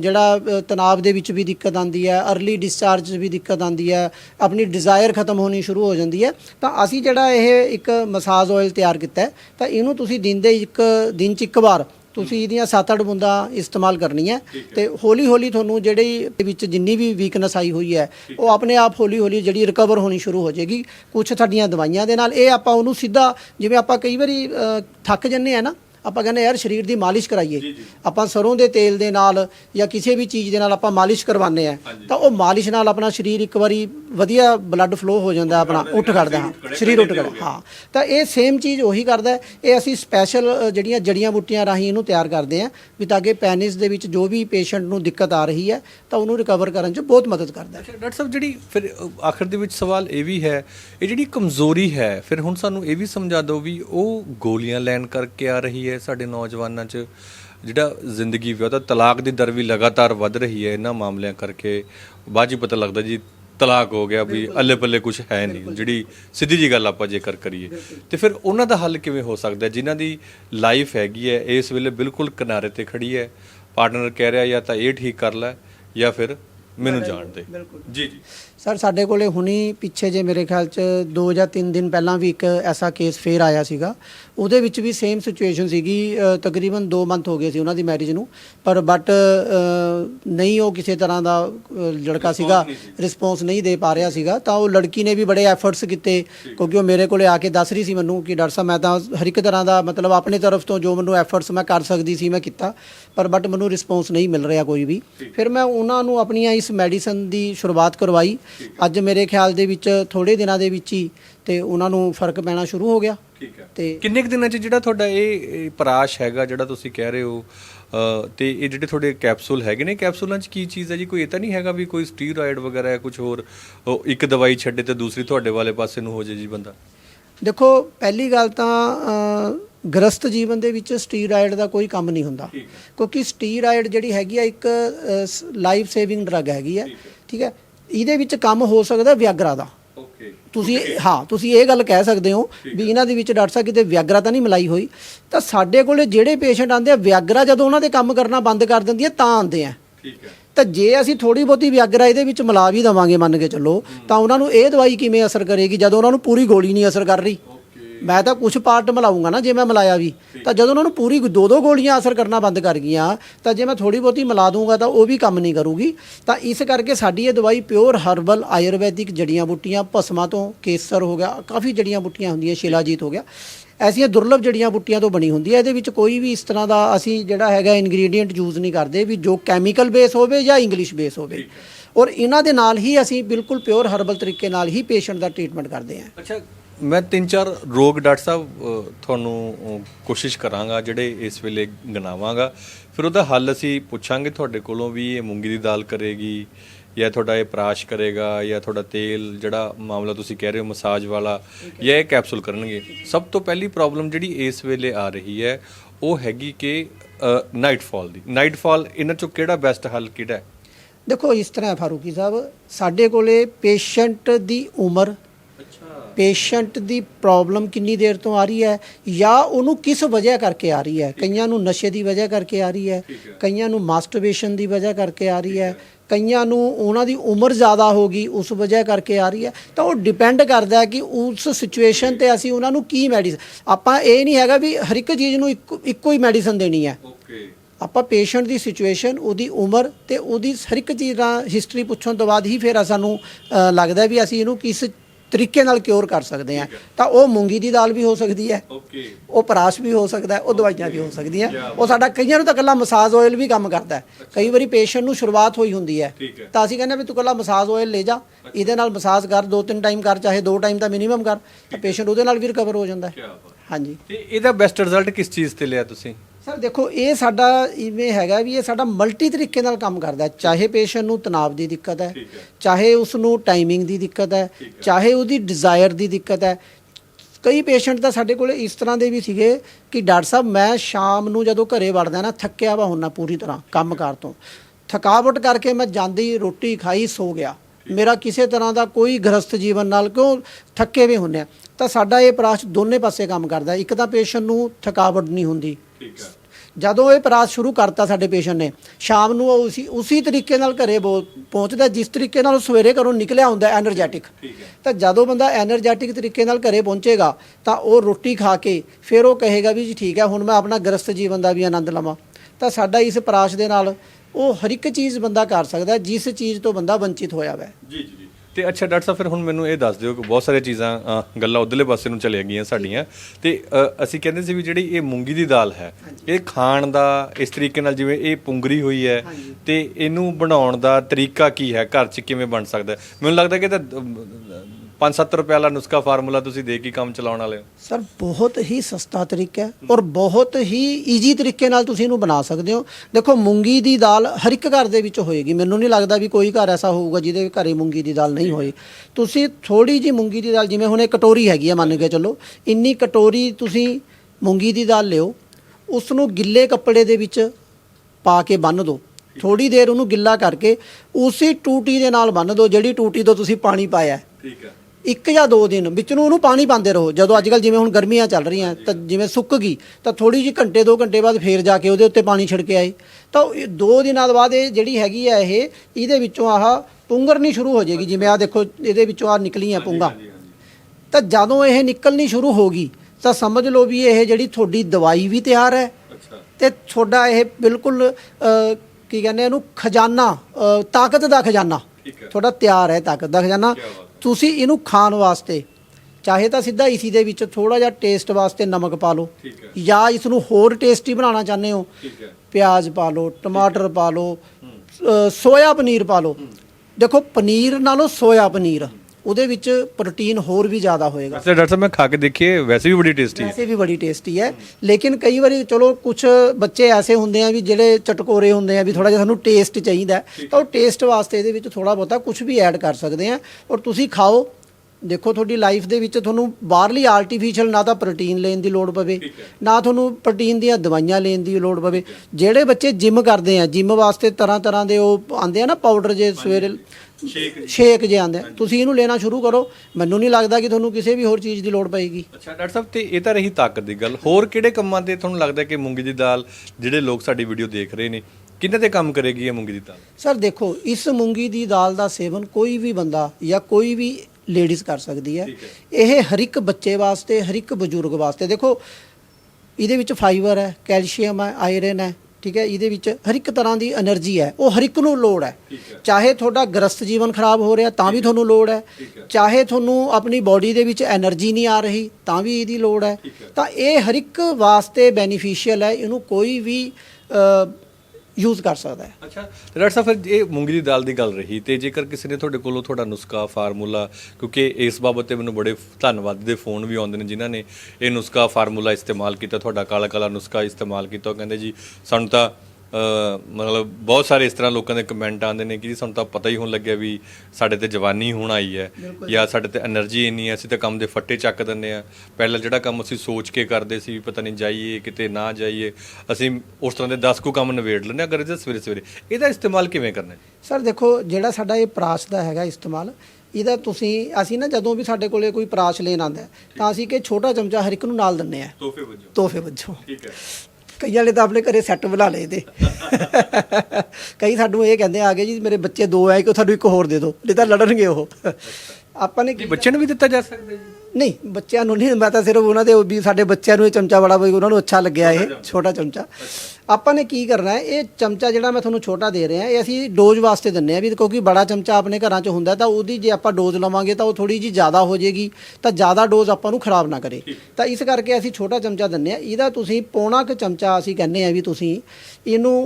ਜਿਹੜਾ ਤਣਾਅ ਦੇ ਵਿੱਚ ਵੀ ਦਿੱਕਤ ਆਉਂਦੀ ਹੈ अर्ਲੀ ਡਿਸਚਾਰਜ 'ਚ ਵੀ ਦਿੱਕਤ ਆਉਂਦੀ ਹੈ, ਆਪਣੀ ਡਿਜ਼ਾਇਰ ਖਤਮ ਹੋਣੀ ਸ਼ੁਰੂ ਹੋ ਜਾਂਦੀ ਹੈ। ਤਾਂ ਅਸੀਂ ਜਿਹੜਾ ਇਹ ਇੱਕ ਮਸਾਜ ਆਇਲ ਤਿਆਰ ਕੀਤਾ ਤਾਂ ਇਹਨੂੰ ਤੁਸੀਂ ਦਿਨ ਦੇ ਇੱਕ, ਦਿਨ 'ਚ ਇੱਕ ਵਾਰ ਤੁਸੀਂ ਇਹਦੀਆਂ 7-8 ਬੂੰਦਾਂ ਇਸਤੇਮਾਲ ਕਰਨੀਆਂ ਤੇ ਹੌਲੀ ਹੌਲੀ ਤੁਹਾਨੂੰ ਜਿਹੜੀ ਵਿੱਚ ਜਿੰਨੀ ਵੀ ਵੀਕਨੈਸ ਆਈ ਹੋਈ ਹੈ ਉਹ ਆਪਣੇ ਆਪ ਹੌਲੀ ਹੌਲੀ ਜਿਹੜੀ ਰਿਕਵਰ ਹੋਣੀ ਸ਼ੁਰੂ ਹੋ ਜਾਏਗੀ। ਕੁਝ ਸਾਡੀਆਂ ਦਵਾਈਆਂ ਦੇ ਨਾਲ ਇਹ ਆਪਾਂ ਉਹਨੂੰ ਸਿੱਧਾ ਜਿਵੇਂ ਆਪਾਂ ਕਈ ਵਾਰੀ ਥੱਕ ਜੰਨੇ ਆ ਨਾ ਆਪਾਂ ਕਹਿੰਦੇ ਯਾਰ ਸਰੀਰ ਦੀ ਮਾਲਿਸ਼ ਕਰਾਈਏ। ਆਪਾਂ ਸਰੋਂ ਦੇ ਤੇਲ ਦੇ ਨਾਲ ਜਾਂ ਕਿਸੇ ਵੀ ਚੀਜ਼ ਦੇ ਨਾਲ ਆਪਾਂ ਮਾਲਿਸ਼ ਕਰਵਾਉਂਦੇ ਆ ਤਾਂ ਉਹ ਮਾਲਿਸ਼ ਨਾਲ ਆਪਣਾ ਸਰੀਰ ਇੱਕ ਵਾਰੀ ਵਧੀਆ ਬਲੱਡ ਫਲੋ ਹੋ ਜਾਂਦਾ ਆਪਣਾ ਉੱਠ ਖੜਦਾ ਹਾਂ ਸਰੀਰ ਉੱਠ ਖੜਦਾ ਹਾਂ ਤਾਂ ਇਹ ਸੇਮ ਚੀਜ਼ ਉਹੀ ਕਰਦਾ। ਇਹ ਅਸੀਂ ਸਪੈਸ਼ਲ ਜਿਹੜੀਆਂ ਜੜੀਆਂ ਬੂਟੀਆਂ ਰਾਹੀਂ ਇਹਨੂੰ ਤਿਆਰ ਕਰਦੇ ਆ ਵੀ ਤਾਂ ਕਿ ਪੈਨਿਸ ਦੇ ਵਿੱਚ ਜੋ ਵੀ ਪੇਸ਼ੈਂਟ ਨੂੰ ਦਿੱਕਤ ਆ ਰਹੀ ਹੈ ਤਾਂ ਉਹਨੂੰ ਰਿਕਵਰ ਕਰਨ 'ਚ ਬਹੁਤ ਮਦਦ ਕਰਦਾ ਹੈ। ਡਾਕਟਰ ਸਾਹਿਬ ਜਿਹੜੀ ਫਿਰ ਆਖਰ ਦੇ ਵਿੱਚ ਸਵਾਲ ਇਹ ਵੀ ਹੈ ਇਹ ਜਿਹੜੀ ਕਮਜ਼ੋਰੀ ਹੈ ਫਿਰ ਹੁਣ ਸਾਨੂੰ ਇਹ ਵੀ ਸਮਝਾ ਦਿਓ ਵੀ ਉਹ ਗੋਲੀਆਂ ਲੈਣ ਕਰਕੇ ਆ ਰਹੀ ਹੈ ਸਾਡੇ ਨੌਜਵਾਨਾਂ 'ਚ ਜਿਹੜਾ ਜ਼ਿੰਦਗੀ ਵੀ ਉਹਦਾ ਤਲਾਕ ਦੀ ਦਰ ਵੀ ਲਗਾਤਾਰ ਵੱਧ ਰਹੀ ਹੈ ਇਹਨਾਂ ਮਾਮਲਿਆਂ ਕਰਕੇ। ਬਾਅਦ 'ਚ ਹੀ ਪਤਾ ਲੱਗਦਾ ਜੀ ਤਲਾਕ ਹੋ ਗਿਆ ਵੀ ਅੱਲੇ ਪੱਲੇ ਕੁਝ ਹੈ ਨਹੀਂ ਜਿਹੜੀ ਸਿੱਧੀ ਜੀ ਗੱਲ ਆਪਾਂ ਜੇਕਰ ਕਰੀਏ। ਤੇ ਫਿਰ ਉਹਨਾਂ ਦਾ ਹੱਲ ਕਿਵੇਂ ਹੋ ਸਕਦਾ ਹੈ? ਜਿਨ੍ਹਾਂ ਦੀ ਲਾਈਫ ਹੈਗੀ ਹੈ ਇਸ ਵੇਲੇ ਬਿਲਕੁਲ ਕਿਨਾਰੇ ਤੇ ਖੜੀ ਹੈ। ਪਾਰਟਨਰ ਕਹਿ ਰਿਹਾ ਜਾਂ ਤਾਂ ਇਹ ਠੀਕ ਕਰ ਲੈ ਜਾਂ ਫਿਰ ਮੈਨੂੰ ਜਾਣ ਦੇ। ਜੀ ਜੀ। ਸਰ ਸਾਡੇ ਕੋਲੇ ਹੁਣੀ ਪਿੱਛੇ ਜੇ ਮੇਰੇ ਖਿਆਲ ਚ 2 ਜਾਂ 3 ਦਿਨ ਪਹਿਲਾਂ ਵੀ ਇੱਕ ਐਸਾ ਕੇਸ ਫੇਰ ਆਇਆ ਸੀਗਾ। ਉਹਦੇ ਵਿੱਚ ਵੀ ਸੇਮ ਸਿਚੁਏਸ਼ਨ ਸੀਗੀ ਤਕਰੀਬਨ 2 ਮੰਥ ਹੋ ਗਏ ਸੀ ਉਹਨਾਂ ਦੀ ਮੈਰਿਜ ਨੂੰ ਪਰ ਬਟ ਨਹੀਂ ਉਹ ਕਿਸੇ ਤਰ੍ਹਾਂ ਦਾ ਲੜਕਾ ਸੀਗਾ ਰਿਸਪੌਂਸ ਨਹੀਂ ਦੇ ਪਾ ਰਿਹਾ ਸੀਗਾ। ਤਾਂ ਉਹ ਲੜਕੀ ਨੇ ਵੀ ਬੜੇ ਐਫਰਟਸ ਕੀਤੇ ਕਿਉਂਕਿ ਉਹ ਮੇਰੇ ਕੋਲੇ ਆ ਕੇ ਦੱਸ ਰਹੀ ਸੀ ਮੈਨੂੰ ਕਿ ਡਾਕਟਰ ਸਾਹਿਬ ਮੈਂ ਤਾਂ ਹਰ ਇੱਕ ਤਰ੍ਹਾਂ ਦਾ ਮਤਲਬ ਆਪਣੇ ਤਰਫ ਤੋਂ ਜੋ ਮੈਨੂੰ ਐਫਰਟਸ ਮੈਂ ਕਰ ਸਕਦੀ ਸੀ ਮੈਂ ਕੀਤਾ। ਪਰ ਬਟ ਮੈਨੂੰ ਰਿਸਪੌਂਸ ਨਹੀਂ ਮਿਲ ਰਿਹਾ ਕੋਈ ਵੀ। ਫਿਰ ਮੈਂ ਉਹਨਾਂ ਨੂੰ ਆਪਣੀਆਂ ਇਸ ਮੈਡੀਸਨ ਦੀ ਸ਼ੁਰੂਆਤ ਕਰਵਾਈ। ਅੱਜ ਮੇਰੇ ਖਿਆਲ ਦੇ ਵਿੱਚ ਥੋੜੇ ਦਿਨਾਂ ਦੇ ਵਿੱਚ ਹੀ ਤੇ ਉਹਨਾਂ ਨੂੰ ਫ਼ਰਕ ਪੈਣਾ ਸ਼ੁਰੂ ਹੋ ਗਿਆ। ਠੀਕ ਹੈ। ਤੇ ਕਿੰਨੇ ਕੁ ਦਿਨਾਂ 'ਚ ਜਿਹੜਾ ਤੁਹਾਡਾ ਇਹ ਇਹ ਪਰਾਸ਼ ਹੈਗਾ ਜਿਹੜਾ ਤੁਸੀਂ ਕਹਿ ਰਹੇ ਹੋ ਅ, ਤੇ ਇਹ ਜਿਹੜੇ ਤੁਹਾਡੇ ਕੈਪਸੂਲ ਹੈਗੇ ਨੇ ਕੈਪਸੂਲਾਂ 'ਚ ਕੀ ਚੀਜ਼ ਹੈ ਜੀ? ਕੋਈ ਇਹ ਤਾਂ ਨਹੀਂ ਹੈਗਾ ਵੀ ਕੋਈ ਸਟੀਰੋਇਡ ਵਗੈਰਾ ਹੈ ਕੁਝ ਹੋਰ ਉਹ ਇੱਕ ਦਵਾਈ ਛੱਡੇ ਤੇ ਦੂਸਰੀ ਤੁਹਾਡੇ ਵਾਲੇ ਪਾਸੇ ਨੂੰ ਹੋ ਜੇ ਜੀ ਬੰਦਾ? ਦੇਖੋ ਪਹਿਲੀ ਗੱਲ ਤਾਂ ਅ, ਗ੍ਰਸਤ ਜੀਵਨ ਦੇ ਵਿੱਚ ਸਟੀਰਾਇਡ ਦਾ ਕੋਈ ਕੰਮ ਨਹੀਂ ਹੁੰਦਾ। ਕਿਉਂਕਿ ਸਟੀਰਾਇਡ ਜਿਹੜੀ ਹੈਗੀ ਆ ਇੱਕ ਲਾਈਫ ਸੇਵਿੰਗ ਡਰੱਗ ਹੈਗੀ ਆ। ਠੀਕ ਹੈ? ਇਹਦੇ ਵਿੱਚ ਕੰਮ ਹੋ ਸਕਦਾ ਵਿਆਗਰਾ ਦਾ। ਤੁਸੀਂ ਹਾਂ। ਤੁਸੀਂ ਇਹ ਗੱਲ ਕਹਿ ਸਕਦੇ ਹੋ ਵੀ ਇਹਨਾਂ ਦੇ ਵਿੱਚ ਡਾਕਟਰ ਸਾਹਿਬ ਕਿਤੇ ਵਿਆਗਰਾ ਤਾਂ ਨਹੀਂ ਮਿਲਾਈ ਹੋਈ। ਤਾਂ ਸਾਡੇ ਕੋਲੇ ਜਿਹੜੇ ਪੇਸ਼ੈਂਟ ਆਉਂਦੇ ਆ ਵਿਆਗਰਾ ਜਦੋਂ ਉਹਨਾਂ ਦੇ ਕੰਮ ਕਰਨਾ ਬੰਦ ਕਰ ਦਿੰਦੀ ਹੈ ਤਾਂ ਆਉਂਦੇ ਆ। ਠੀਕ ਹੈ। ਤਾਂ ਜੇ ਅਸੀਂ ਥੋੜੀ ਬਹੁਤੀ ਵਿਆਗਰਾ ਇਹਦੇ ਵਿੱਚ ਮਿਲਾ ਵੀ ਦਵਾਂਗੇ ਮੰਨ ਕੇ ਚੱਲੋ ਤਾਂ ਉਹਨਾਂ ਨੂੰ ਇਹ ਦਵਾਈ ਕਿਵੇਂ ਅਸਰ ਕਰੇਗੀ ਜਦੋਂ ਉਹਨਾਂ ਨੂੰ ਪੂਰੀ ਗੋਲੀ ਨਹੀਂ ਅਸਰ ਕਰ ਰਹੀ? ਮੈਂ ਤਾਂ ਕੁਝ ਪਾਰਟ ਮਿਲਾਉਂਗਾ ਨਾ ਜੇ ਮੈਂ ਮਿਲਾਇਆ ਵੀ। ਤਾਂ ਜਦੋਂ ਉਹਨਾਂ ਨੂੰ ਪੂਰੀ ਦੋ ਦੋ ਗੋਲੀਆਂ ਅਸਰ ਕਰਨਾ ਬੰਦ ਕਰ ਗਈਆਂ ਤਾਂ ਜੇ ਮੈਂ ਥੋੜੀ ਬਹੁਤੀ ਮਿਲਾ ਦੂੰਗਾ ਤਾਂ ਉਹ ਵੀ ਕੰਮ ਨਹੀਂ ਕਰੂਗੀ। ਤਾਂ ਇਸ ਕਰਕੇ ਸਾਡੀ ਇਹ ਦਵਾਈ ਪਿਓਰ ਹਰਬਲ ਆਯੁਰਵੈਦਿਕ ਜੜੀਆਂ ਬੂਟੀਆਂ ਭਸਮਾਂ ਤੋਂ ਕੇਸਰ ਹੋ ਗਿਆ ਕਾਫੀ ਜੜੀਆਂ ਬੂਟੀਆਂ ਹੁੰਦੀਆਂ ਸ਼ਿਲਾਜੀਤ ਹੋ ਗਿਆ। ਐਸੀਆਂ ਦੁਰਲਭ ਜੜੀਆਂ ਬੂਟੀਆਂ ਤੋਂ ਬਣੀ ਹੁੰਦੀ ਹੈ। ਇਹਦੇ ਵਿੱਚ ਕੋਈ ਵੀ ਇਸ ਤਰ੍ਹਾਂ ਦਾ ਅਸੀਂ ਜਿਹੜਾ ਹੈਗਾ ਇਨਗਰੀਡੀਅੰਟ ਯੂਜ਼ ਨਹੀਂ ਕਰਦੇ ਵੀ ਜੋ ਕੈਮੀਕਲ ਬੇਸ ਹੋਵੇ ਜਾਂ ਇੰਗਲਿਸ਼ ਬੇਸ ਹੋਵੇ। ਔਰ ਇਹਨਾਂ ਦੇ ਨਾਲ ਹੀ ਅਸੀਂ ਬਿਲਕੁਲ ਪਿਓਰ ਹਰਬਲ ਤਰੀਕੇ ਨਾਲ ਹੀ ਪੇਸ਼ੈਂਟ ਦਾ ਟ੍ਰੀਟਮੈਂਟ ਕਰਦੇ ਹਾਂ। ਅੱਛਾ ਮੈਂ ਤਿੰਨ ਚਾਰ ਰੋਗ ਡਾਕਟਰ ਸਾਹਿਬ ਤੁਹਾਨੂੰ ਕੋਸ਼ਿਸ਼ ਕਰਾਂਗਾ, ਜਿਹੜੇ ਇਸ ਵੇਲੇ ਗਿਣਾਵਾਂਗਾ। ਫਿਰ ਉਹਦਾ ਹੱਲ ਅਸੀਂ ਪੁੱਛਾਂਗੇ ਤੁਹਾਡੇ ਕੋਲੋਂ ਵੀ ਇਹ ਮੂੰਗੀ ਦੀ ਦਾਲ ਕਰੇਗੀ, ਜਾਂ ਤੁਹਾਡਾ ਇਹ ਪ੍ਰਾਸ਼ ਕਰੇਗਾ, ਜਾਂ ਤੁਹਾਡਾ ਤੇਲ, ਜਿਹੜਾ ਮਾਮਲਾ ਤੁਸੀਂ ਕਹਿ ਰਹੇ ਹੋ, ਮਸਾਜ ਵਾਲਾ, ਜਾਂ ਇਹ ਕੈਪਸੂਲ ਕਰਨਗੇ। ਸਭ ਤੋਂ ਪਹਿਲੀ ਪ੍ਰੋਬਲਮ ਜਿਹੜੀ ਇਸ ਵੇਲੇ ਆ ਰਹੀ ਹੈ, ਉਹ ਹੈਗੀ ਕਿ ਨਾਈਟਫਾਲ ਦੀ। ਨਾਈਟਫਾਲ ਇਹਨਾਂ ਚੋਂ ਕਿਹੜਾ ਬੈਸਟ ਹੱਲ ਕਿਹੜਾ ਦੇਖੋ, ਇਸ ਤਰ੍ਹਾਂ ਫਾਰੂਕੀ ਸਾਹਿਬ, ਸਾਡੇ ਕੋਲੇ ਪੇਸ਼ੈਂਟ ਦੀ ਉਮਰ ਪੇਸ਼ੈਂਟ ਦੀ ਪ੍ਰੋਬਲਮ ਕਿੰਨੀ ਦੇਰ ਤੋਂ ਆ ਰਹੀ ਹੈ ਜਾਂ ਉਹਨੂੰ ਕਿਸ ਵਜ੍ਹਾ ਕਰਕੇ ਆ ਰਹੀ ਹੈ? ਕਈਆਂ ਨੂੰ ਨਸ਼ੇ ਦੀ ਵਜ੍ਹਾ ਕਰਕੇ ਆ ਰਹੀ ਹੈ ਕਈਆਂ ਨੂੰ ਮਾਸਟਰਬੇਸ਼ਨ ਦੀ ਵਜ੍ਹਾ ਕਰਕੇ ਆ ਰਹੀ ਹੈ ਕਈਆਂ ਨੂੰ ਉਹਨਾਂ ਦੀ ਉਮਰ ਜ਼ਿਆਦਾ ਹੋ ਗਈ ਉਸ ਵਜ੍ਹਾ ਕਰਕੇ ਆ ਰਹੀ ਹੈ। ਤਾਂ ਉਹ ਡਿਪੈਂਡ ਕਰਦਾ ਹੈ ਕਿ ਉਸ ਸਿਚੁਏਸ਼ਨ ਤੇ ਅਸੀਂ ਉਹਨਾਂ ਨੂੰ ਕੀ ਮੈਡੀਸਨ ਆਪਾਂ ਇਹ ਨਹੀਂ ਹੈਗਾ ਵੀ ਹਰ ਇੱਕ ਚੀਜ਼ ਨੂੰ ਇੱਕੋ ਹੀ ਮੈਡੀਸਨ ਦੇਣੀ ਹੈ। ਆਪਾਂ ਪੇਸ਼ੈਂਟ ਦੀ ਸਿਚੁਏਸ਼ਨ ਉਹਦੀ ਉਮਰ ਤੇ ਉਹਦੀ ਹਰ ਇੱਕ ਚੀਜ਼ ਦਾ ਹਿਸਟਰੀ ਪੁੱਛਣ ਤੋਂ ਬਾਅਦ ਹੀ ਫਿਰ ਸਾਨੂੰ ਲੱਗਦਾ ਵੀ ਅਸੀਂ ਇਹਨੂੰ ਕਿਸ ਤਰੀਕੇ ਨਾਲ ਕਿਉਰ ਕਰ ਸਕਦੇ ਹਾਂ ਤਾਂ ਉਹ ਮੂੰਗੀ ਦੀ ਦਾਲ ਵੀ ਹੋ ਸਕਦੀ ਹੈ। ਓਕੇ ਉਹ ਪਰਾਸ਼ ਵੀ ਹੋ ਸਕਦਾ ਉਹ ਦਵਾਈਆਂ ਵੀ ਹੋ ਸਕਦੀਆਂ। ਉਹ ਸਾਡਾ ਕਈਆਂ ਨੂੰ ਤਾਂ ਇਕੱਲਾ ਮਸਾਜ ਆਇਲ ਵੀ ਕੰਮ ਕਰਦਾ ਹੈ। ਕਈ ਵਾਰੀ ਪੇਸ਼ੈਂਟ ਨੂੰ ਸ਼ੁਰੂਆਤ ਹੋਈ ਹੁੰਦੀ ਹੈ। ਤਾਂ ਅਸੀਂ ਕਹਿੰਦੇ ਵੀ ਤੂੰ ਇਕੱਲਾ ਮਸਾਜ ਆਇਲ ਲੈ ਜਾ। ਇਹਦੇ ਨਾਲ ਮਸਾਜ ਕਰ ਦੋ ਤਿੰਨ ਟਾਈਮ ਕਰ ਚਾਹੇ ਦੋ ਟਾਈਮ ਤਾਂ ਮਿਨੀਮਮ ਕਰ। ਤਾਂ ਪੇਸ਼ੈਂਟ ਉਹਦੇ ਨਾਲ ਵੀ ਰਿਕਵਰ ਹੋ ਜਾਂਦਾ ਹੈ। ਹਾਂਜੀ। ਤੇ ਇਹਦਾ ਬੈਸਟ ਰਿਜ਼ਲਟ ਕਿਸ ਚੀਜ਼ ਤੇ ਲਿਆ ਤੁਸੀਂ? ਸਰ ਦੇਖੋ ਇਹ ਸਾਡਾ ਇਵੇਂ ਹੈਗਾ ਵੀ ਇਹ ਸਾਡਾ ਮਲਟੀ ਤਰੀਕੇ ਨਾਲ ਕੰਮ ਕਰਦਾ ਚਾਹੇ ਪੇਸ਼ੈਂਟ ਨੂੰ ਤਣਾਅ ਦੀ ਦਿੱਕਤ ਹੈ। ਚਾਹੇ ਉਸ ਨੂੰ ਟਾਈਮਿੰਗ ਦੀ ਦਿੱਕਤ ਹੈ ਚਾਹੇ ਉਹਦੀ ਡਿਜ਼ਾਇਰ ਦੀ ਦਿੱਕਤ ਹੈ। ਕਈ ਪੇਸ਼ੈਂਟ ਤਾਂ ਸਾਡੇ ਕੋਲੇ ਇਸ ਤਰ੍ਹਾਂ ਦੇ ਵੀ ਸੀਗੇ ਕਿ ਡਾਕਟਰ ਸਾਹਿਬ ਮੈਂ ਸ਼ਾਮ ਨੂੰ ਜਦੋਂ ਘਰੇ ਵੜਦਾ ਨਾ ਥੱਕਿਆ ਵਾ ਹੁੰਨਾ ਪੂਰੀ ਤਰ੍ਹਾਂ ਕੰਮਕਾਰ ਤੋਂ। ਥਕਾਵਟ ਕਰਕੇ ਮੈਂ ਜਾਂਦੀ ਰੋਟੀ ਖਾਈ ਸੋ ਗਿਆ। ਮੇਰਾ ਕਿਸੇ ਤਰ੍ਹਾਂ ਦਾ ਕੋਈ ਗ੍ਰਸਤ ਜੀਵਨ ਨਾਲ ਕਿਉਂ ਥੱਕੇ ਵੀ ਹੁੰਨੇ ਆ? ਤਾਂ ਸਾਡਾ ਇਹ ਪ੍ਰਾਸ਼ ਦੋਨੇ ਪਾਸੇ ਕੰਮ ਕਰਦਾ। ਇੱਕ ਤਾਂ ਪੇਸ਼ੈਂਟ ਨੂੰ ਥਕਾਵਟ ਨਹੀਂ ਹੁੰਦੀ। ਠੀਕ ਹੈ। ਜਦੋਂ ਇਹ ਪ੍ਰਾਸ ਸ਼ੁਰੂ ਕਰਤਾ ਸਾਡੇ ਪੇਸ਼ੈਂਟ ਨੇ ਸ਼ਾਮ ਨੂੰ ਉਹ ਉਸੀ ਉਸੀ ਤਰੀਕੇ ਨਾਲ ਘਰੇ ਬੋ- ਪਹੁੰਚਦਾ ਜਿਸ ਤਰੀਕੇ ਨਾਲ ਉਹ ਸਵੇਰੇ ਘਰੋਂ ਨਿਕਲਿਆ ਹੁੰਦਾ ਐਨਰਜੈਟਿਕ ਠੀਕ ਹੈ। ਤਾਂ ਜਦੋਂ ਬੰਦਾ ਐਨਰਜੈਟਿਕ ਤਰੀਕੇ ਨਾਲ ਘਰੇ ਪਹੁੰਚੇਗਾ ਤਾਂ ਉਹ ਰੋਟੀ ਖਾ ਕੇ ਫਿਰ ਉਹ ਕਹੇਗਾ ਵੀ ਜੀ ਠੀਕ ਹੈ ਹੁਣ ਮੈਂ ਆਪਣਾ ਗ੍ਰਸਤ ਜੀਵਨ ਦਾ ਵੀ ਆਨੰਦ ਲਵਾਂ। ਤਾਂ ਸਾਡਾ ਇਸ ਪ੍ਰਾਸ਼ ਦੇ ਨਾਲ ਉਹ ਹਰ ਇੱਕ ਚੀਜ਼ ਬੰਦਾ ਕਰ ਸਕਦਾ ਜਿਸ ਚੀਜ਼ ਤੋਂ ਬੰਦਾ ਵੰਚਿਤ ਹੋਇਆ ਹੈ। ਜੀ ਜੀ ਜੀ। ਤੇ ਅੱਛਾ ਡਾਕਟਰ ਸਾਹਿਬ ਫਿਰ ਹੁਣ ਮੈਨੂੰ ਇਹ ਦੱਸ ਦਿਓ ਕਿ ਬਹੁਤ ਸਾਰੀਆਂ ਚੀਜ਼ਾਂ ਅ, ਗੱਲਾਂ ਉਧਰਲੇ ਪਾਸੇ ਨੂੰ ਚਲੇ ਗਈਆਂ ਸਾਡੀਆਂ। ਤੇ ਅ, ਅਸੀਂ ਕਹਿੰਦੇ ਸੀ ਵੀ ਜਿਹੜੀ ਇਹ ਮੂੰਗੀ ਦੀ ਦਾਲ ਹੈ ਇਹ ਖਾਣ ਦਾ ਇਸ ਤਰੀਕੇ ਨਾਲ ਜਿਵੇਂ ਇਹ ਪੁੰਗਰੀ ਹੋਈ ਹੈ ਤੇ ਇਹਨੂੰ ਬਣਾਉਣ ਦਾ ਤਰੀਕਾ ਕੀ ਹੈ? ਘਰ 'ਚ ਕਿਵੇਂ ਬਣ ਸਕਦਾ ਹੈ? ਮੈਨੂੰ ਲੱਗਦਾ ਕਿ ਇਹ ਤਾਂ 5-7 ਰੁਪਏ ਵਾਲਾ ਨੁਸਖਾ ਫਾਰਮੂਲਾ ਤੁਸੀਂ ਦੇ ਕੇ ਕੰਮ ਚਲਾਉਣ ਵਾਲੇ ਹੋ? ਸਰ ਬਹੁਤ ਹੀ ਸਸਤਾ ਤਰੀਕਾ ਹੈ ਔਰ ਬਹੁਤ ਹੀ ਈਜੀ ਤਰੀਕੇ ਨਾਲ ਤੁਸੀਂ ਇਹਨੂੰ ਬਣਾ ਸਕਦੇ ਹੋ। ਦੇਖੋ ਮੂੰਗੀ ਦੀ ਦਾਲ ਹਰ ਇੱਕ ਘਰ ਦੇ ਵਿੱਚ ਹੋਏਗੀ। ਮੈਨੂੰ ਨਹੀਂ ਲੱਗਦਾ ਵੀ ਕੋਈ ਘਰ ਐਸਾ ਹੋਊਗਾ ਜਿਹਦੇ ਘਰੇ ਮੂੰਗੀ ਦੀ ਦਾਲ ਨਹੀਂ ਹੋਈ ਤੁਸੀਂ ਥੋੜੀ ਜੀ ਮੂੰਗੀ ਦੀ ਦਾਲ ਜਿਵੇਂ ਹੁਣ ਇਹ ਕਟੋਰੀ ਹੈਗੀ ਆ ਮੰਨ ਕੇ ਚੱਲੋ ਇੰਨੀ ਕਟੋਰੀ ਤੁਸੀਂ ਮੂੰਗੀ ਦੀ ਦਾਲ ਲਿਓ ਉਸ ਨੂੰ ਗਿੱਲੇ ਕੱਪੜੇ ਦੇ ਵਿੱਚ ਪਾ ਕੇ ਬੰਨ੍ਹ ਦਿਓ ਥੋੜੀ ਦੇਰ ਉਹਨੂੰ ਗਿੱਲਾ ਕਰਕੇ ਉਸੇ ਟੂਟੀ ਦੇ ਨਾਲ ਬੰਨ੍ਹ ਦਿਓ ਜਿਹੜੀ ਟੂਟੀ ਤੋਂ ਤੁਸੀਂ ਪਾਣੀ ਪਾਇਆ। ਠੀਕ ਹੈ। ਇੱਕ ਜਾਂ ਦੋ ਦਿਨ ਵਿੱਚ ਨੂੰ ਉਹਨੂੰ ਪਾਣੀ ਪਾਉਂਦੇ ਰਹੋ। ਜਦੋਂ ਅੱਜ ਕੱਲ ਜਿਵੇਂ ਹੁਣ ਗਰਮੀਆਂ ਚੱਲ ਰਹੀਆਂ ਤਾਂ ਜਿਵੇਂ ਸੁੱਕ ਗਈ ਤਾਂ ਥੋੜੀ ਜਿਹੀ ਘੰਟੇ ਦੋ ਘੰਟੇ ਬਾਅਦ ਫੇਰ ਜਾ ਕੇ ਉਹਦੇ ਉੱਤੇ ਪਾਣੀ ਛਿੜਕ ਆਏ। ਤਾਂ ਇਹ ਦੋ ਦਿਨਾਂ ਬਾਅਦ ਇਹ ਜਿਹੜੀ ਹੈਗੀ ਆ ਇਹ ਇਹਦੇ ਵਿੱਚੋਂ ਆਹ ਪੁੰਗਰਨੀ ਸ਼ੁਰੂ ਹੋ ਜਾਏਗੀ। ਜਿਵੇਂ ਆ ਦੇਖੋ ਇਹਦੇ ਵਿੱਚੋਂ ਆ ਨਿਕਲੀਆਂ ਪੁੰਗਾ। ਤਾਂ ਜਦੋਂ ਇਹ ਨਿਕਲਣੀ ਸ਼ੁਰੂ ਹੋ ਗਈ ਤਾਂ ਸਮਝ ਲਓ ਵੀ ਇਹ ਜਿਹੜੀ ਤੁਹਾਡੀ ਦਵਾਈ ਵੀ ਤਿਆਰ ਹੈ ਤੇ ਤੁਹਾਡਾ ਇਹ ਬਿਲਕੁਲ ਅ, ਕੀ ਕਹਿੰਦੇ ਆ ਇਹਨੂੰ ਖਜ਼ਾਨਾ ਅ, ਤਾਕਤ ਦਾ ਖਜ਼ਾਨਾ। ਹੈ। ਤੁਹਾਡਾ ਤਿਆਰ ਹੈ ਤਾਕਤ ਦਾ ਖਜ਼ਾਨਾ। ਤੁਸੀਂ ਇਹਨੂੰ ਖਾਣ ਵਾਸਤੇ ਚਾਹੇ ਤਾਂ ਸਿੱਧਾ ਇਸੀ ਦੇ ਵਿੱਚ ਥੋੜਾ ਜਿਹਾ ਟੇਸਟ ਵਾਸਤੇ ਨਮਕ ਪਾ ਲਓ ਜਾਂ ਇਸ ਨੂੰ ਹੋਰ ਟੇਸਟੀ ਬਣਾਉਣਾ ਚਾਹੁੰਦੇ ਹੋ ਪਿਆਜ਼ ਪਾ ਲਓ ਟਮਾਟਰ ਪਾ ਲਓ ਸੋਇਆ ਪਨੀਰ ਪਾ ਲਓ। ਦੇਖੋ ਪਨੀਰ ਨਾਲੋਂ ਸੋਇਆ ਪਨੀਰ ਉਹਦੇ ਵਿੱਚ ਪ੍ਰੋਟੀਨ ਹੋਰ ਵੀ ਜ਼ਿਆਦਾ ਹੋਏਗਾ। ਵੈਸੇ ਡਾਕਟਰ ਸਾਹਿਬ ਮੈਂ ਖਾ ਕੇ ਦੇਖੀਏ ਵੈਸੇ ਵੀ ਬੜੀ ਟੇਸਟੀ ਹੈ। ਵੈਸੇ ਵੀ ਬੜੀ ਟੇਸਟੀ ਹੈ। ਲੇਕਿਨ ਕਈ ਵਾਰੀ ਚਲੋ ਕੁਝ ਬੱਚੇ ਐਸੇ ਹੁੰਦੇ ਆ ਵੀ ਜਿਹੜੇ ਚਟਕੋਰੇ ਹੁੰਦੇ ਆ ਵੀ ਥੋੜਾ ਜਿਹਾ ਸਾਨੂੰ ਟੇਸਟ ਚਾਹੀਦਾ। ਤਾਂ ਉਹ ਟੇਸਟ ਵਾਸਤੇ ਇਹਦੇ ਵਿੱਚ ਥੋੜਾ ਬਹੁਤਾ ਕੁਝ ਵੀ ਐਡ ਕਰ ਸਕਦੇ ਆ। ਔਰ ਤੁਸੀਂ ਖਾਓ। ਦੇਖੋ ਤੁਹਾਡੀ ਲਾਈਫ ਦੇ ਵਿੱਚ ਤੁਹਾਨੂੰ ਬਾਹਰਲੀ ਆਰਟੀਫੀਸ਼ੀਅਲ ਨਾ ਤਾਂ ਪ੍ਰੋਟੀਨ ਲੈਣ ਦੀ ਲੋੜ ਪਵੇ ਨਾ ਤੁਹਾਨੂੰ ਪ੍ਰੋਟੀਨ ਦੀਆਂ ਦਵਾਈਆਂ ਲੈਣ ਦੀ ਲੋੜ ਪਵੇ। ਜਿਹੜੇ ਬੱਚੇ ਜਿਮ ਕਰਦੇ ਆ ਜਿਮ ਵਾਸਤੇ ਤਰ੍ਹਾਂ ਤਰ੍ਹਾਂ ਦੇ ਉਹ ਆਉਂਦੇ ਆ ਨਾ ਪਾਊਡਰ ਜੇ ਸਵੇਰੇ ਸ਼ੇਕ ਜੇ ਆਉਂਦੇ ਆ। ਤੁਸੀਂ ਇਹਨੂੰ ਲੈਣਾ ਸ਼ੁਰੂ ਕਰੋ। ਮੈਨੂੰ ਨਹੀਂ ਲੱਗਦਾ ਕਿ ਤੁਹਾਨੂੰ ਕਿਸੇ ਵੀ ਹੋਰ ਚੀਜ਼ ਦੀ ਲੋੜ ਪਏਗੀ। ਅੱਛਾ ਡਾਕਟਰ ਸਾਹਿਬ ਤੇ ਇਹ ਤਾਂ ਰਹੀ ਤਾਕਤ ਦੀ ਗੱਲ। ਹੋਰ ਕਿਹੜੇ ਕੰਮਾਂ ਤੇ ਤੁਹਾਨੂੰ ਲੱਗਦਾ ਕਿ ਮੂੰਗੀ ਦੀ ਦਾਲ ਜਿਹੜੇ ਲੋਕ ਸਾਡੀ ਵੀਡੀਓ ਦੇਖ ਰਹੇ ਨੇ ਕਿੰਨੇ ਤੇ ਕੰਮ ਕਰੇਗੀ ਇਹ ਮੂੰਗੀ ਦੀ ਦਾਲ? ਸਰ ਦੇਖੋ ਇਸ ਮੂੰਗੀ ਦੀ ਦਾਲ ਦਾ ਸੇਵਨ ਕੋਈ ਵੀ ਬੰਦਾ ਜਾਂ ਕੋਈ ਵੀ ਲੇਡੀਜ਼ ਕਰ ਸਕਦੀ ਹੈ। ਇਹ ਹਰ ਇੱਕ ਬੱਚੇ ਵਾਸਤੇ ਹਰ ਇੱਕ ਬਜ਼ੁਰਗ ਵਾਸਤੇ। ਦੇਖੋ ਇਹਦੇ ਵਿੱਚ ਫਾਈਬਰ ਹੈ ਕੈਲਸ਼ੀਅਮ ਹੈ ਆਇਰਨ ਹੈ ਠੀਕ ਹੈ ਇਹਦੇ ਵਿੱਚ ਹਰ ਇੱਕ ਤਰ੍ਹਾਂ ਦੀ એનર્ਜੀ ਹੈ। ਉਹ ਹਰ ਇੱਕ ਨੂੰ ਲੋੜ ਹੈ। ਚਾਹੇ ਤੁਹਾਡਾ ਗ੍ਰਸਤ ਜੀਵਨ ਖਰਾਬ ਹੋ ਰਿਹਾ ਤਾਂ ਵੀ ਤੁਹਾਨੂੰ ਲੋੜ ਹੈ। ਚਾਹੇ ਤੁਹਾਨੂੰ ਆਪਣੀ ਬਾਡੀ ਦੇ ਵਿੱਚ એનર્ਜੀ ਨਹੀਂ ਆ ਰਹੀ ਤਾਂ ਵੀ ਇਹਦੀ ਲੋੜ ਹੈ। ਤਾਂ ਇਹ ਹਰ ਇੱਕ ਵਾਸਤੇ ਬੈਨੀਫੀਸ਼ੀਅਲ ਹੈ। ਇਹਨੂੰ ਕੋਈ ਵੀ ਯੂਜ਼ ਕਰ ਸਕਦਾ ਹੈ। ਅੱਛਾ, ਤੇ ਡਾਕਟਰ ਸਾਹਿਬ, ਫਿਰ ਇਹ ਮੂੰਗੀ ਦੀ ਦਾਲ ਦੀ ਗੱਲ ਰਹੀ ਤੇ ਜੇਕਰ ਕਿਸੇ ਨੇ ਤੁਹਾਡੇ ਕੋਲੋਂ ਤੁਹਾਡਾ ਨੁਸਖਾ, ਫਾਰਮੂਲਾ, ਕਿਉਂਕਿ ਇਸ ਬਾਬਤ ਤੇ ਮੈਨੂੰ ਬੜੇ ਧੰਨਵਾਦ ਦੇ ਫੋਨ ਵੀ ਆਉਂਦੇ ਨੇ ਜਿਨ੍ਹਾਂ ਨੇ ਇਹ ਨੁਸਖਾ, ਫਾਰਮੂਲਾ ਇਸਤੇਮਾਲ ਕੀਤਾ, ਤੁਹਾਡਾ ਕਾਲਾ ਕਾਲਾ ਨੁਸਖਾ ਇਸਤੇਮਾਲ ਕੀਤਾ, ਉਹ ਕਹਿੰਦੇ ਜੀ, ਸਾਨੂੰ ਤਾਂ ਮਤਲਬ ਬਹੁਤ ਸਾਰੇ ਇਸ ਤਰ੍ਹਾਂ ਲੋਕਾਂ ਦੇ ਕਮੈਂਟ ਆਉਂਦੇ ਨੇ ਕਿ ਜੀ ਸਾਨੂੰ ਤਾਂ ਪਤਾ ਹੀ ਹੋਣ ਲੱਗਿਆ ਵੀ ਸਾਡੇ ਤੇ ਜਵਾਨੀ ਹੁਣ ਆਈ ਹੈ ਜਾਂ ਸਾਡੇ ਤੇ એનર્ਜੀ ਇੰਨੀ ਹੈ ਅਸੀਂ ਤਾਂ ਕੰਮ ਦੇ ਫੱਟੇ ਚੱਕ ਦਿੰਨੇ ਆ ਪਹਿਲਾਂ ਜਿਹੜਾ ਕੰਮ ਅਸੀਂ ਸੋਚ ਕੇ ਕਰਦੇ ਸੀ ਵੀ ਪਤਾ ਨਹੀਂ ਜਾਈਏ ਕਿਤੇ ਨਾ ਜਾਈਏ ਅਸੀਂ ਉਸ ਤਰ੍ਹਾਂ ਦੇ 10 ਕੋ ਕੰਮ ਨਵੇੜ ਲੈਂਦੇ ਆ ਅਗਰ ਸਵੇਰੇ ਸਵੇਰੇ। ਇਹਦਾ ਇਸਤੇਮਾਲ ਕਿਵੇਂ ਕਰਨਾ ਸਰ ਦੇਖੋ ਜਿਹੜਾ ਸਾਡਾ ਇਹ ਪ੍ਰਾਸ ਦਾ ਹੈਗਾ ਇਸਤੇਮਾਲ ਇਹਦਾ ਤੁਸੀਂ ਅਸੀਂ ਨਾ ਜਦੋਂ ਵੀ ਸਾਡੇ ਕੋਲੇ ਕੋਈ ਪ੍ਰਾਸ਼ ਲੈਣ ਆਉਂਦਾ ਤਾਂ ਅਸੀਂ ਕਿ ਛੋਟਾ ਚਮਚਾ ਹਰ ਇੱਕ ਨੂੰ ਨਾਲ ਦਿੰਨੇ ਆ ਤੋਹਫੇ ਵਜੋਂ। ਤੋਹਫੇ ਵਜੋਂ। ਠੀਕ ਹੈ। ਕਈਆਂ ਨੇ ਤਾਂ ਆਪਣੇ ਘਰੇ ਸੈੱਟ ਬਣਾ ਲਏ ਤੇ ਕਈ ਸਾਨੂੰ ਇਹ ਕਹਿੰਦੇ ਆ ਗਏ ਜੀ, ਮੇਰੇ ਬੱਚੇ ਦੋ ਆ ਕਿ ਸਾਨੂੰ ਇੱਕ ਹੋਰ ਦੇ ਦਿਓ ਨਹੀਂ ਤਾਂ ਲੜਨਗੇ ਉਹ। ਆਪਾਂ ਨੇ ਕੀ ਕੀ ਬੱਚੇ ਨੂੰ ਵੀ ਦਿੱਤਾ ਜਾ ਸਕਦਾ ਜੀ। ਨਹੀਂ ਬੱਚਿਆਂ ਨੂੰ ਨਹੀਂ ਮੈਂ ਤਾਂ ਸਿਰਫ ਉਹਨਾਂ ਦੇ ਵੀ ਸਾਡੇ ਬੱਚਿਆਂ ਨੂੰ ਇਹ ਚਮਚਾ ਬੜਾ ਵੀ ਉਹਨਾਂ ਨੂੰ ਅੱਛਾ ਲੱਗਿਆ ਇਹ ਛੋਟਾ ਚਮਚਾ। ਆਪਾਂ ਨੇ ਕੀ ਕਰਨਾ ਹੈ ਇਹ ਚਮਚਾ ਜਿਹੜਾ ਮੈਂ ਤੁਹਾਨੂੰ ਛੋਟਾ ਦੇ ਰਿਹਾ ਇਹ ਅਸੀਂ ਡੋਜ਼ ਵਾਸਤੇ ਦਿੰਨੇ ਆ ਵੀ ਕਿਉਂਕਿ ਬੜਾ ਚਮਚਾ ਆਪਣੇ ਘਰਾਂ 'ਚ ਹੁੰਦਾ ਤਾਂ ਉਹਦੀ ਜੇ ਆਪਾਂ ਡੋਜ਼ ਲਵਾਂਗੇ ਤਾਂ ਉਹ ਥੋੜੀ ਜੀ ਜ਼ਿਆਦਾ ਹੋ ਜਾਏਗੀ ਤਾਂ ਜ਼ਿਆਦਾ ਡੋਜ਼ ਆਪਾਂ ਨੂੰ ਖਰਾਬ ਨਾ ਕਰੇ। ਤਾਂ ਇਸ ਕਰਕੇ ਅਸੀਂ ਛੋਟਾ ਚਮਚਾ ਦਿੰਨੇ ਆ ਇਹਦਾ ਤੁਸੀਂ ਪੌਣਾ ਕੁ ਚਮਚਾ ਅਸੀਂ ਕਹਿੰਨੇ ਆ ਵੀ ਤੁਸੀਂ ਇਹਨੂੰ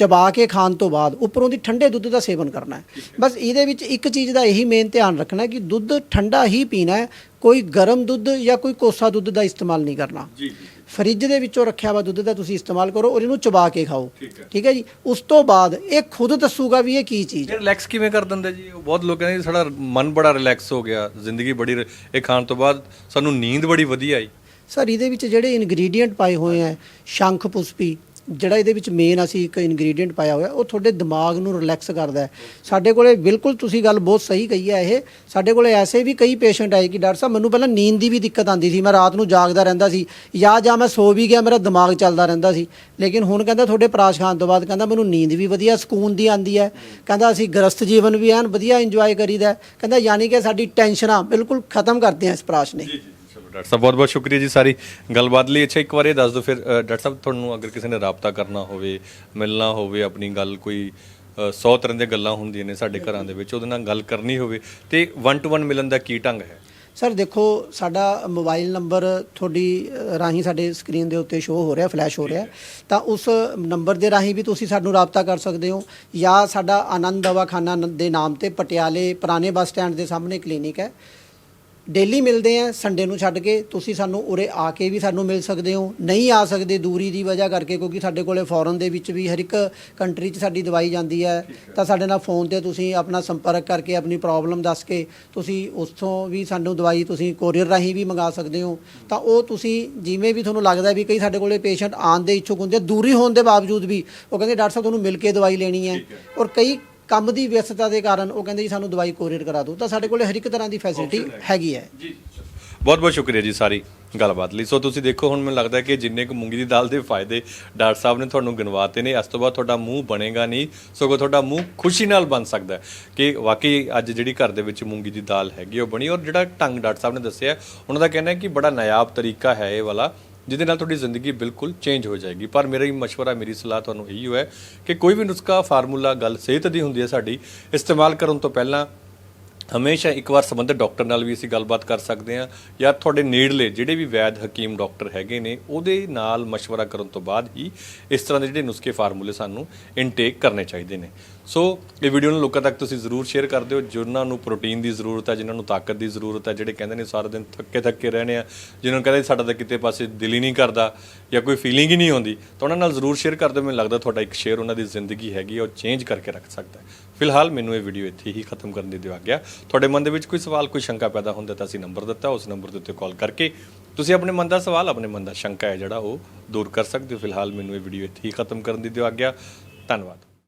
ਚਬਾ ਕੇ ਖਾਣ ਤੋਂ ਬਾਅਦ ਉੱਪਰੋਂ ਦੀ ਠੰਡੇ ਦੁੱਧ ਦਾ ਸੇਵਨ ਕਰਨਾ ਹੈ। ਬਸ ਇਹਦੇ ਵਿੱਚ ਇੱਕ ਚੀਜ਼ ਦਾ ਇਹੀ ਮੇਨ ਧਿਆਨ ਰੱਖਣਾ ਹੈ ਕਿ ਦੁੱਧ ਠੰਡਾ ਹੀ ਪੀਣਾ ਹੈ ਕੋਈ ਗਰਮ ਦੁੱਧ ਜਾਂ ਕੋਈ ਕੋਸਾ ਦੁੱਧ ਦਾ ਇਸਤੇਮਾਲ ਨਹੀਂ ਕਰਨਾ। ਜੀ। ਫਰਿੱਜ ਦੇ ਵਿੱਚੋਂ ਰੱਖਿਆ ਵਾ ਦੁੱਧ ਦਾ ਤੁਸੀਂ ਇਸਤੇਮਾਲ ਕਰੋ ਔਰ ਇਹਨੂੰ ਚਬਾ ਕੇ ਖਾਓ। ਠੀਕ ਹੈ। ਜੀ? ਉਸ ਤੋਂ ਬਾਅਦ ਇਹ ਖੁਦ ਦੱਸੂਗਾ ਵੀ ਇਹ ਕੀ ਚੀਜ਼ ਹੈ। ਰਿਲੈਕਸ ਕਿਵੇਂ ਕਰ ਦਿੰਦਾ ਜੀ? ਉਹ ਬਹੁਤ ਲੋਕ ਕਹਿੰਦੇ ਜੀ ਸਾਡਾ ਮਨ ਬੜਾ ਰਿਲੈਕਸ ਹੋ ਗਿਆ। ਜ਼ਿੰਦਗੀ ਬੜੀ ਰ- ਇਹ ਖਾਣ ਤੋਂ ਬਾਅਦ ਸਾਨੂੰ ਨੀਂਦ ਬੜੀ ਵਧੀਆ ਆਈ। ਸਰ ਇਹਦੇ ਵਿੱਚ ਜਿਹੜੇ ਇਨਗਰੀਡੀਅੰਟ ਪਾਏ ਹੋਏ ਆ ਸ਼ੰਖ ਪੁਸ਼ਪੀ ਜਿਹੜਾ ਇਹਦੇ ਵਿੱਚ ਮੇਨ ਅਸੀਂ ਇੱਕ ਇਨਗਰੀਡੀਅੰਟ ਪਾਇਆ ਹੋਇਆ, ਉਹ ਤੁਹਾਡੇ ਦਿਮਾਗ ਨੂੰ ਰਿਲੈਕਸ ਕਰਦਾ ਹੈ। ਸਾਡੇ ਕੋਲੇ ਬਿਲਕੁਲ ਤੁਸੀਂ ਗੱਲ ਬਹੁਤ ਸਹੀ ਕਹੀ ਹੈ ਇਹ। ਸਾਡੇ ਕੋਲੇ ਐਸੇ ਵੀ ਕਈ ਪੇਸ਼ੈਂਟ ਆਏ ਕਿ ਡਾਕਟਰ ਸਾਹਿਬ, ਮੈਨੂੰ ਪਹਿਲਾਂ ਨੀਂਦ ਦੀ ਵੀ ਦਿੱਕਤ ਆਉਂਦੀ ਸੀ, ਮੈਂ ਰਾਤ ਨੂੰ ਜਾਗਦਾ ਰਹਿੰਦਾ ਸੀ, ਜਾਂ ਜਾਂ ਮੈਂ ਸੋ ਵੀ ਗਿਆ, ਮੇਰਾ ਦਿਮਾਗ ਚੱਲਦਾ ਰਹਿੰਦਾ ਸੀ। ਲੇਕਿਨ ਹੁਣ ਕਹਿੰਦਾ ਤੁਹਾਡੇ ਪਰਾਸ਼ ਖਾਣ ਤੋਂ ਬਾਅਦ ਕਹਿੰਦਾ ਮੈਨੂੰ ਨੀਂਦ ਵੀ ਵਧੀਆ, ਸਕੂਨ ਦੀ ਆਉਂਦੀ ਹੈ। ਕਹਿੰਦਾ ਅਸੀਂ ਗ੍ਰਸਤ ਜੀਵਨ ਵੀ ਐਨ ਵਧੀਆ ਇੰਜੋਏ ਕਰੀਦਾ ਕਹਿੰਦਾ ਯਾਨੀ ਕਿ ਸਾਡੀ ਟੈਨਸ਼ਨਾਂ ਬਿਲਕੁਲ ਖਤਮ ਕਰਦੇ ਆ ਇਸ ਪਰਾਸ਼ ਨੇ। ਡਾਕਟਰ ਸਾਹਿਬ ਬਹੁਤ ਬਹੁਤ ਸ਼ੁਕਰੀਆ ਜੀ ਸਾਰੀ ਗੱਲਬਾਤ ਲਈ। ਅੱਛਾ ਇੱਕ ਵਾਰ ਇਹ ਦੱਸ ਦਿਓ ਫਿਰ ਅ, ਡਾਕਟਰ ਸਾਹਿਬ ਤੁਹਾਨੂੰ ਅਗਰ ਕਿਸੇ ਨੇ ਰਾਬਤਾ ਕਰਨਾ ਹੋਵੇ ਮਿਲਣਾ ਹੋਵੇ ਆਪਣੀ ਗੱਲ ਕੋਈ 100 ਤਰ੍ਹਾਂ ਦੀਆਂ ਗੱਲਾਂ ਹੁੰਦੀਆਂ ਨੇ ਸਾਡੇ ਘਰਾਂ ਦੇ ਵਿੱਚ ਉਹਦੇ ਨਾਲ ਗੱਲ ਕਰਨੀ ਹੋਵੇ ਤੇ 1 ਟੂ 1 ਮਿਲਣ ਦਾ ਕੀ ਢੰਗ ਹੈ? ਸਰ ਦੇਖੋ ਸਾਡਾ ਮੋਬਾਈਲ ਨੰਬਰ ਤੁਹਾਡੀ ਅ, ਰਾਹੀਂ ਸਾਡੇ ਸਕਰੀਨ ਦੇ ਉੱਤੇ ਸ਼ੋਅ ਹੋ ਰਿਹਾ ਫਲੈਸ਼ ਹੋ ਰਿਹਾ। ਤਾਂ ਉਸ ਨੰਬਰ ਦੇ ਰਾਹੀਂ ਵੀ ਤੁਸੀਂ ਸਾਨੂੰ ਰਾਬਤਾ ਕਰ ਸਕਦੇ ਹੋ ਜਾਂ ਸਾਡਾ ਆਨੰਦ ਦਵਾਖਾਨਾ ਨ- ਦੇ ਨਾਮ ਤੇ ਪਟਿਆਲੇ ਪੁਰਾਣੇ ਬੱਸ ਸਟੈਂਡ ਦੇ ਸਾਹਮਣੇ ਕਲੀਨਿਕ ਹੈ। ਡੇਲੀ ਮਿਲਦੇ ਆ ਸੰਡੇ ਨੂੰ ਛੱਡ ਕੇ ਤੁਸੀਂ ਸਾਨੂੰ ਉਰੇ ਆ ਕੇ ਵੀ ਸਾਨੂੰ ਮਿਲ ਸਕਦੇ ਹੋ। ਨਹੀਂ ਆ ਸਕਦੇ ਦੂਰੀ ਦੀ ਵਜ੍ਹਾ ਕਰਕੇ ਕਿਉਂਕਿ ਸਾਡੇ ਕੋਲੇ ਫੋਰਨ ਦੇ ਵਿੱਚ ਵੀ ਹਰ ਇੱਕ ਕੰਟਰੀ 'ਚ ਸਾਡੀ ਦਵਾਈ ਜਾਂਦੀ ਹੈ। ਤਾਂ ਸਾਡੇ ਨਾਲ ਫੋਨ ਤੇ ਤੁਸੀਂ ਆਪਣਾ ਸੰਪਰਕ ਕਰਕੇ ਆਪਣੀ ਪ੍ਰੋਬਲਮ ਦੱਸ ਕੇ ਤੁਸੀਂ ਉੱਥੋਂ ਵੀ ਸਾਨੂੰ ਦਵਾਈ ਤੁਸੀਂ ਕੋਰੀਅਰ ਰਾਹੀਂ ਵੀ ਮੰਗਾ ਸਕਦੇ ਹੋ। ਤਾਂ ਉਹ ਤੁਸੀਂ ਜਿਵੇਂ ਵੀ ਤੁਹਾਨੂੰ ਲੱਗਦਾ ਵੀ ਕਈ ਸਾਡੇ ਕੋਲੇ ਪੇਸ਼ੈਂਟ ਆਉਣ ਦੇ ਇੱਛੁਕ ਹੁੰਦੇ ਦੂਰੀ ਹੋਣ ਦੇ ਬਾਵਜੂਦ ਵੀ ਉਹ ਕਹਿੰਦੇ ਡਾਕਟਰ ਸਾਹਿਬ ਤੁਹਾਨੂੰ ਮਿਲ ਕੇ ਦਵਾਈ ਲੈਣੀ ਹੈ। ਔਰ ਕਈ ਕੰਮ ਦੀ ਵਿਅਸਤਤਾ ਦੇ ਕਾਰਨ ਉਹ ਕਹਿੰਦੇ ਜੀ ਸਾਨੂੰ ਦਵਾਈ ਕੋਰੀਅਰ ਕਰਾ ਦਿਓ। ਤਾਂ ਸਾਡੇ ਕੋਲੇ ਹਰ ਇੱਕ ਤਰ੍ਹਾਂ ਦੀ ਫੈਸਿਲਿਟੀ ਹੈਗੀ। ਹੈ। ਜੀ ਬਹੁਤ ਬਹੁਤ ਸ਼ੁਕਰੀਆ ਜੀ ਸਾਰੀ ਗੱਲਬਾਤ ਲਈ। ਸੋ ਤੁਸੀਂ ਦੇਖੋ ਹੁਣ ਮੈਨੂੰ ਲੱਗਦਾ ਕਿ ਜਿੰਨੇ ਕੁ ਮੂੰਗੀ ਦੀ ਦਾਲ ਦੇ ਫਾਇਦੇ ਡਾਕਟਰ ਸਾਹਿਬ ਨੇ ਤੁਹਾਨੂੰ ਗਿਣਵਾਤੇ ਨੇ ਇਸ ਤੋਂ ਬਾਅਦ ਤੁਹਾਡਾ ਮੂੰਹ ਬਣੇਗਾ ਨਹੀਂ। ਸਗੋਂ ਤੁਹਾਡਾ ਮੂੰਹ ਖੁਸ਼ੀ ਨਾਲ ਬਣ ਸਕਦਾ ਹੈ ਕਿ ਵਾਕਈ ਅੱਜ ਜਿਹੜੀ ਘਰ ਦੇ ਵਿੱਚ ਮੂੰਗੀ ਦੀ ਦਾਲ ਹੈਗੀ ਉਹ ਬਣੀ। ਔਰ ਜਿਹੜਾ ਢੰਗ ਡਾਕਟਰ ਸਾਹਿਬ ਨੇ ਦੱਸਿਆ ਉਹਨਾਂ ਦਾ ਕਹਿਣਾ ਹੈ ਕਿ ਬੜਾ ਨਾਯਾਬ ਤਰੀਕਾ ਹੈ ਇਹ ਵਾਲਾ। ਜਿਹਦੇ ਨਾਲ ਤੁਹਾਡੀ ਜ਼ਿੰਦਗੀ ਬਿਲਕੁਲ ਚੇਂਜ ਹੋ ਜਾਏਗੀ ਪਰ ਮੇਰਾ ਹੀ مشورہ ਮੇਰੀ ਸਲਾਹ ਤੁਹਾਨੂੰ ਇਹੀ ਹੈ ਕਿ ਕੋਈ ਵੀ ਨੁਸਖਾ ਫਾਰਮੂਲਾ ਗੱਲ ਸਿਹਤ ਦੀ ਹੁੰਦੀ ਹੈ ਸਾਡੀ ਇਸਤੇਮਾਲ ਕਰਨ ਤੋਂ ਪਹਿਲਾਂ ਹਮੇਸ਼ਾ ਇੱਕ ਵਾਰ ਸੰਬੰਧਿਤ ਡਾਕਟਰ ਨਾਲ ਵੀ ਅਸੀਂ ਗੱਲਬਾਤ ਕਰ ਸਕਦੇ ਹਾਂ ਜਾਂ ਤੁਹਾਡੇ ਨੇੜਲੇ ਜਿਹੜੇ ਵੀ ਵੈਦ ਹਕੀਮ ਡਾਕਟਰ ਹੈਗੇ ਨੇ ਉਹਦੇ ਨਾਲ مشورہ ਕਰਨ ਤੋਂ ਬਾਅਦ ਹੀ ਇਸ ਤਰ੍ਹਾਂ ਦੇ ਜਿਹੜੇ ਨੁਸਖੇ ਫਾਰਮੂਲੇ ਸਾਨੂੰ ਇਨਟੇਕ ਕਰਨੇ ਚਾਹੀਦੇ ਨੇ ਸੋ ਇਹ ਵੀਡੀਓ ਨੂੰ ਲੋਕਾਂ ਤੱਕ ਤੁਸੀਂ ਜ਼ਰੂਰ ਸ਼ੇਅਰ ਕਰ ਦਿਓ ਜਿਨ੍ਹਾਂ ਨੂੰ ਪ੍ਰੋਟੀਨ ਦੀ ਜ਼ਰੂਰਤ ਹੈ ਜਿਨ੍ਹਾਂ ਨੂੰ ਤਾਕਤ ਦੀ ਜ਼ਰੂਰਤ ਹੈ ਜਿਹੜੇ ਕਹਿੰਦੇ ਨੇ ਸਾਰਾ ਦਿਨ ਥੱਕੇ ਥੱਕੇ ਰਹਿੰਦੇ ਆ ਜਿਨ੍ਹਾਂ ਨੂੰ ਕਹਿੰਦੇ ਸਾਡਾ ਤਾਂ ਕਿਤੇ ਪਾਸੇ ਦਿਲ ਹੀ ਨਹੀਂ ਕਰਦਾ ਜਾਂ ਕੋਈ ਫੀਲਿੰਗ ਹੀ ਨਹੀਂ ਆਉਂਦੀ, ਤਾਂ ਉਹਨਾਂ ਨਾਲ ਜ਼ਰੂਰ ਸ਼ੇਅਰ ਕਰ ਦਿਓ। ਮੈਨੂੰ ਲੱਗਦਾ ਤੁਹਾਡਾ ਇੱਕ ਸ਼ੇਅਰ ਉਹਨਾਂ ਦੀ ਜ਼ਿੰਦਗੀ ਹੈਗੀ ਹੈ ਉਹ ਚੇਂਜ ਕਰਕੇ ਰੱਖ ਸਕਦਾ ਫਿਲਹਾਲ ਮੈਨੂੰ ਇਹ ਵੀਡੀਓ ਇੱਥੇ ਹੀ ਖਤਮ ਕਰਨ ਦੀ ਦਿਓ ਗਿਆ ਤੁਹਾਡੇ ਮਨ ਦੇ ਵਿੱਚ ਕੋਈ ਸਵਾਲ, ਕੋਈ ਸ਼ੰਕਾ ਪੈਦਾ ਹੁੰਦਾ ਤਾਂ ਅਸੀਂ ਨੰਬਰ ਦਿੱਤਾ, ਉਸ ਨੰਬਰ ਦੇ ਉੱਤੇ ਕਾਲ ਕਰਕੇ ਤੁਸੀਂ ਆਪਣੇ ਮਨ ਦਾ ਸਵਾਲ, ਆਪਣੇ ਮਨ ਦਾ ਸ਼ੰਕਾ ਹੈ ਜਿਹੜਾ ਉਹ ਦੂਰ ਕਰ ਸਕਦੇ ਹੋ। ਫਿਲਹਾਲ ਮੈਨੂੰ ਇਹ ਵੀਡੀਓ ਇੱਥੇ ਹੀ ਖਤਮ ਕਰਨ ਦੀ ਦਿਓ ਗਿਆ ਧੰਨਵਾਦ।